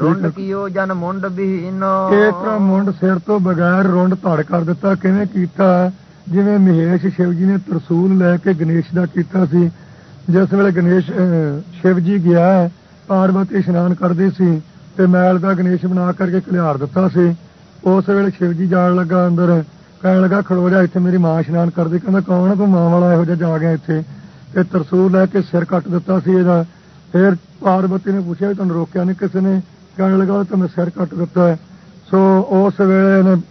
Speaker 2: ਰੁੰਡ ਕੀਓ ਜਨ ਮੁੰਡ ਬਹੀਨੋ
Speaker 1: ਇਸ ਤਰ੍ਹਾਂ ਮੁੰਡ ਸਿਰ ਤੋਂ ਬਗੈਰ ਰੁੰਡ ਧੜ ਕਰ ਦਿੱਤਾ ਕਿਵੇਂ ਕੀਤਾ? ਜਿਵੇਂ ਮਹੇਸ਼ ਸ਼ਿਵ ਜੀ ਨੇ ਤਰਸੂਲ ਲੈ ਕੇ ਗਣੇਸ਼ ਦਾ ਕੀਤਾ ਸੀ ਜਿਸ ਵੇਲੇ ਗਣੇਸ਼ ਸ਼ਿਵ ਜੀ ਗਿਆ ਪਾਰਵਤੀ ਇਸ਼ਨਾਨ ਕਰਦੀ ਸੀ ਤੇ ਮੈਲ ਦਾ ਗਣੇਸ਼ ਬਣਾ ਕਰਕੇ ਖਿਲਾਰ ਦਿੱਤਾ ਸੀ। ਉਸ ਵੇਲੇ ਸ਼ਿਵ ਜੀ ਜਾਣ ਲੱਗਾ ਅੰਦਰ, ਕਹਿਣ ਲੱਗਾ ਖੜੋ ਜਾ, ਇੱਥੇ ਮੇਰੀ ਮਾਂ ਇਸ਼ਨਾਨ ਕਰਦੀ। ਕਹਿੰਦਾ, ਕੌਣ ਆ ਤੂੰ? ਮਾਂ ਵਾਲਾ ਇਹੋ ਜਿਹਾ ਜਾ ਗਿਆ ਇੱਥੇ। ਤੇ ਤਰਸੂਲ ਲੈ ਕੇ ਸਿਰ ਕੱਟ ਦਿੱਤਾ ਸੀ ਇਹਦਾ। ਫਿਰ ਪਾਰਵਤੀ ਨੇ ਪੁੱਛਿਆ ਵੀ ਤੁਹਾਨੂੰ ਰੋਕਿਆ ਨਹੀਂ ਕਿਸੇ ਨੇ? ਕਹਿਣ ਲੱਗਾ, ਉਹ ਤਾਂ ਮੈਂ ਸਿਰ ਕੱਟ ਦਿੱਤਾ ਹੈ। ਸੋ ਉਸ ਵੇਲੇ ਇਹਨੇ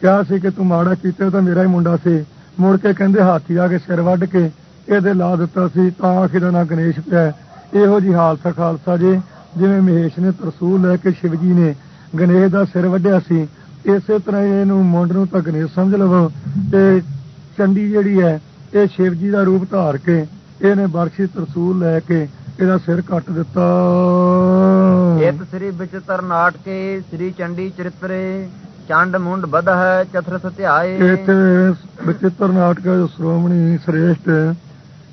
Speaker 1: ਕਿਹਾ ਸੀ ਕਿ ਤੂੰ ਮਾੜਾ ਕੀਤਾ ਤਾਂ ਮੇਰਾ ਹੀ ਮੁੰਡਾ ਸੀ। ਮੁੜ ਕੇ ਕਹਿੰਦੇ, ਹਾਥੀ ਆ ਕੇ ਸਿਰ ਵੱਢ ਕੇ। ਇਹਦੇ ਲਾ ਦਿੱਤਾ ਸੀ ਤਾਂ ਆਖਿਰ ਨਾਂ ਗਣੇਸ਼ ਪਿਆ। ਇਹੋ ਜੀ ਹਾਲਤ ਖਾਲਸਾ ਜੀ ਜਿਵੇਂ ਮਹੇਸ਼ ਨੇ ਤਰਸੂਲ ਲੈ ਕੇ ਸ਼ਿਵ ਜੀ ਨੇ ਗਣੇਸ਼ ਦਾ ਸਿਰ ਵੱਢਿਆ ਸੀ। ਇਸੇ ਤਰ੍ਹਾਂ ਇਹਨੂੰ ਮੁੰਡ ਨੂੰ ਤਾਂ ਗਣੇਸ਼ ਸਮਝ ਲਵੋ। ਤੇ ਚੰਡੀ ਜਿਹੜੀ ਹੈ ਇਹ ਸ਼ਿਵ ਜੀ ਦਾ ਰੂਪ ਧਾਰ ਕੇ ਇਹਨੇ ਬਰਸ਼ੀ ਤਰਸੂਲ ਲੈ ਕੇ ਇਹਦਾ ਸਿਰ ਕੱਟ ਦਿੱਤਾ।
Speaker 2: ਇਤ ਸ੍ਰੀ ਵਿਚਿਤਰ ਨਾਟਕੇ ਸ੍ਰੀ ਚੰਡੀ ਚਰਿਤਰੇ ਚੰਡ ਮੁੰਡ ਬਧ ਹੈ ਚਤੁਰ ਸਤਿਆਏ
Speaker 1: ਇੱਥੇ ਬਚਿੱਤਰ ਨਾਟਕ ਸ਼੍ਰੋਮਣੀ ਸ੍ਰੇਸ਼ਟ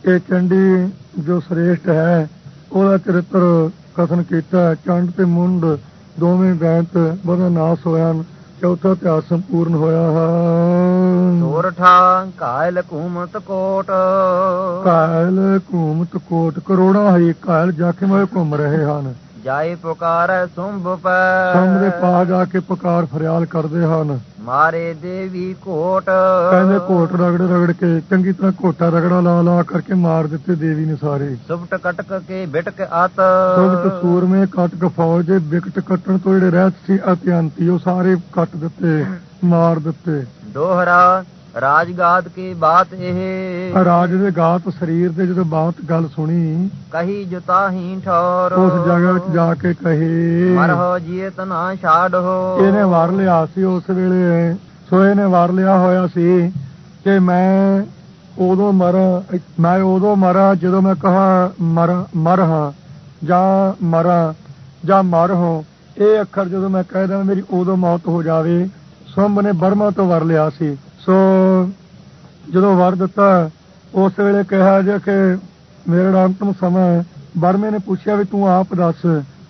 Speaker 1: ਇਹ ਚੰਡੀ ਜੋ ਸ੍ਰੇਸ਼ਟ ਹੈ ਉਹਦਾ ਚਰਿੱਤਰ ਕਥਨ ਕੀਤਾ। ਚੰਡ ਤੇ ਮੁੰਡ ਦੋਵੇਂ ਬੈਂਤ ਬਦਾ ਨਾਸ ਹੋਇਆ। ਚੌਥਾ ਇਤਿਹਾਸ ਸੰਪੂਰਨ ਹੋਇਆ ਹੈ
Speaker 2: ਸੋਰਠਾ ਕਾਇਲ ਘੂਮਤ ਕੋਟ।
Speaker 1: ਕਾਇਲ ਘੂਮਤ ਕੋਟ ਕਰੋੜਾਂ ਹੀ ਕਾਇਲ ਜਾਖੇ ਹੋਏ ਘੁੰਮ ਰਹੇ ਹਨ।
Speaker 2: ਜਾਏ ਪੁਕਾਰੈ ਸੁੰਭ ਪੈ।
Speaker 1: ਦੇ ਪਾਸ ਜਾ ਕੇ ਪੁਕਾਰ ਫਰਿਆਦ ਕਰਦੇ ਹਨ।
Speaker 2: ਮਾਰੇ ਦੇਵੀ ਕੋਟ।
Speaker 1: ਕਹਿੰਦੇ ਕੋਟ ਰਗੜ ਰਗੜ ਕੇ ਚੰਗੀ ਤਰ੍ਹਾਂ ਕੋਟਾ ਰਗੜਾ ਲਾ ਲਾ ਕਰਕੇ ਮਾਰ ਦਿੱਤੇ ਦੇਵੀ ਨੇ ਸਾਰੇ।
Speaker 2: ਸੁਭਟ ਕਟਕ ਕੇ ਬਿਟਕ ਅਤ।
Speaker 1: ਸੁਬਤ ਸੂਰਮੇ ਕਟਕ ਫੌਜ ਵਿਕਟ ਕੱਟਣ ਤੋਂ ਜਿਹੜੇ ਰਹਿਤ ਸੀ ਅਤਿਅੰਤੀ ਉਹ ਸਾਰੇ ਕੱਟ ਦਿੱਤੇ ਮਾਰ ਦਿੱਤੇ।
Speaker 2: ਦੋਹਰਾ ਰਾਜਗਾਦ ਕੀ ਬਾਤ ਇਹ?
Speaker 1: ਰਾਜ ਦੇ ਗਾਤ ਸਰੀਰ ਦੇ ਜਦੋਂ ਬਾਤ ਗੱਲ ਸੁਣੀ
Speaker 2: ਕਹੀ ਜੁਤਾਹੀ ਠੌਰ।
Speaker 1: ਉਸ ਜਗ੍ਹਾ ਵਿੱਚ ਜਾ ਕੇ ਕਹੇ
Speaker 2: ਮਰਹੁ ਜੀਤ ਨਾ ਛਾੜੋ
Speaker 1: ਇਹਨੇ ਵਾਰ ਲਿਆ ਸੀ ਉਸ ਵੇਲੇ। ਸੋ ਇਹਨੇ ਵਾਰ ਲਿਆ ਹੋਇਆ ਸੀ ਕਿ ਮੈਂ ਉਦੋਂ ਮਰਾਂ ਮੈਂ ਉਦੋਂ ਮਰਾਂ ਜਦੋਂ ਮੈਂ ਕਹਾ ਮਰ ਮਰ ਹਾਂ ਜਾਂ ਮਰਾਂ ਜਾਂ ਮਰ ਹਾਂ। ਇਹ ਅੱਖਰ ਜਦੋਂ ਮੈਂ ਕਹਿ ਦਾਂ ਮੇਰੀ ਉਦੋਂ ਮੌਤ ਹੋ ਜਾਵੇ ਸੁੰਭ ਨੇ ਬਰਮਾ ਤੋਂ ਵਰ ਲਿਆ ਸੀ। ਸੋ ਜਦੋਂ ਵਰ ਦਿੱਤਾ, ਉਸ ਵੇਲੇ ਕਿਹਾ ਜੇ ਕਿ ਮੇਰਾ ਅੰਤਮ ਸਮਾਂ ਬਰਮੇ ਨੇ ਪੁੱਛਿਆ ਵੀ ਤੂੰ ਆਪ ਦੱਸ।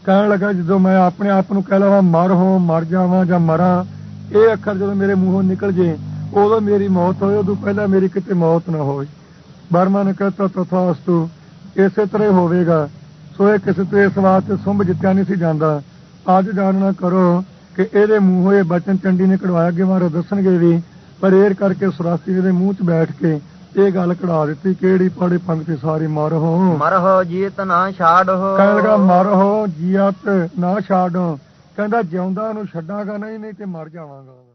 Speaker 1: ਕਹਿਣ ਲੱਗਾ, ਜਦੋਂ ਮੈਂ ਆਪਣੇ ਆਪ ਨੂੰ ਕਹਿ ਲਵਾਂ, ਮਰ ਹੋ, ਮਰ ਜਾਵਾਂ ਜਾਂ ਮਰਾਂ, ਇਹ ਅੱਖਰ ਜਦੋਂ ਮੇਰੇ ਮੂੰਹੋਂ ਨਿਕਲ ਜੇ, ਉਦੋਂ ਮੇਰੀ ਮੌਤ ਹੋਏ, ਉਦੋਂ ਪਹਿਲਾਂ ਮੇਰੀ ਕਿਤੇ ਮੌਤ ਨਾ ਹੋਵੇ ਬਰਮਾ ਨੇ ਕਹਤਾ ਤਥਾਸਤੂ ਇਸੇ ਤਰ੍ਹਾਂ ਹੀ ਹੋਵੇਗਾ। ਸੋ ਇਹ ਕਿਸੇ ਤੇ ਇਸ ਵਾਸਤੇ ਸੁੰਭ ਜਿੱਤਿਆ ਨਹੀਂ ਸੀ ਜਾਂਦਾ। ਅੱਜ ਜਾਣਨਾ ਕਰੋ ਕਿ ਇਹਦੇ ਮੂੰਹੋਂ ਇਹ ਬਚਨ ਚੰਡੀ ਨੇ ਕਢਵਾਇਆ, ਅੱਗੇ ਮਾਰੇ ਦੱਸਣਗੇ ਵੀ ਪਰ ਏਰ ਕਰਕੇ ਸੁਰਾਸੀ ਦੇ ਮੂੰਹ 'ਚ ਬੈਠ ਕੇ ਇਹ ਗੱਲ ਕਢਾ ਦਿੱਤੀ ਕਿਹੜੀ ਪਾੜੇ ਪੰਕਤੀ ਸਾਰੀ ਮਰ। ਹੋ
Speaker 2: ਮਰਹੁ ਜੀਤ ਨਾ ਛਾੜੋ।
Speaker 1: ਕਹਿਣ ਲੱਗਾ ਮਰ ਹੋ ਜੀਅਤ ਨਾ ਛਾੜੋ। ਕਹਿੰਦਾ ਜਿਉਂਦਾ ਨੂੰ ਛੱਡਾਂਗਾ ਨਹੀਂ ਨਹੀਂ ਤੇ ਮਰ ਜਾਵਾਂਗਾ।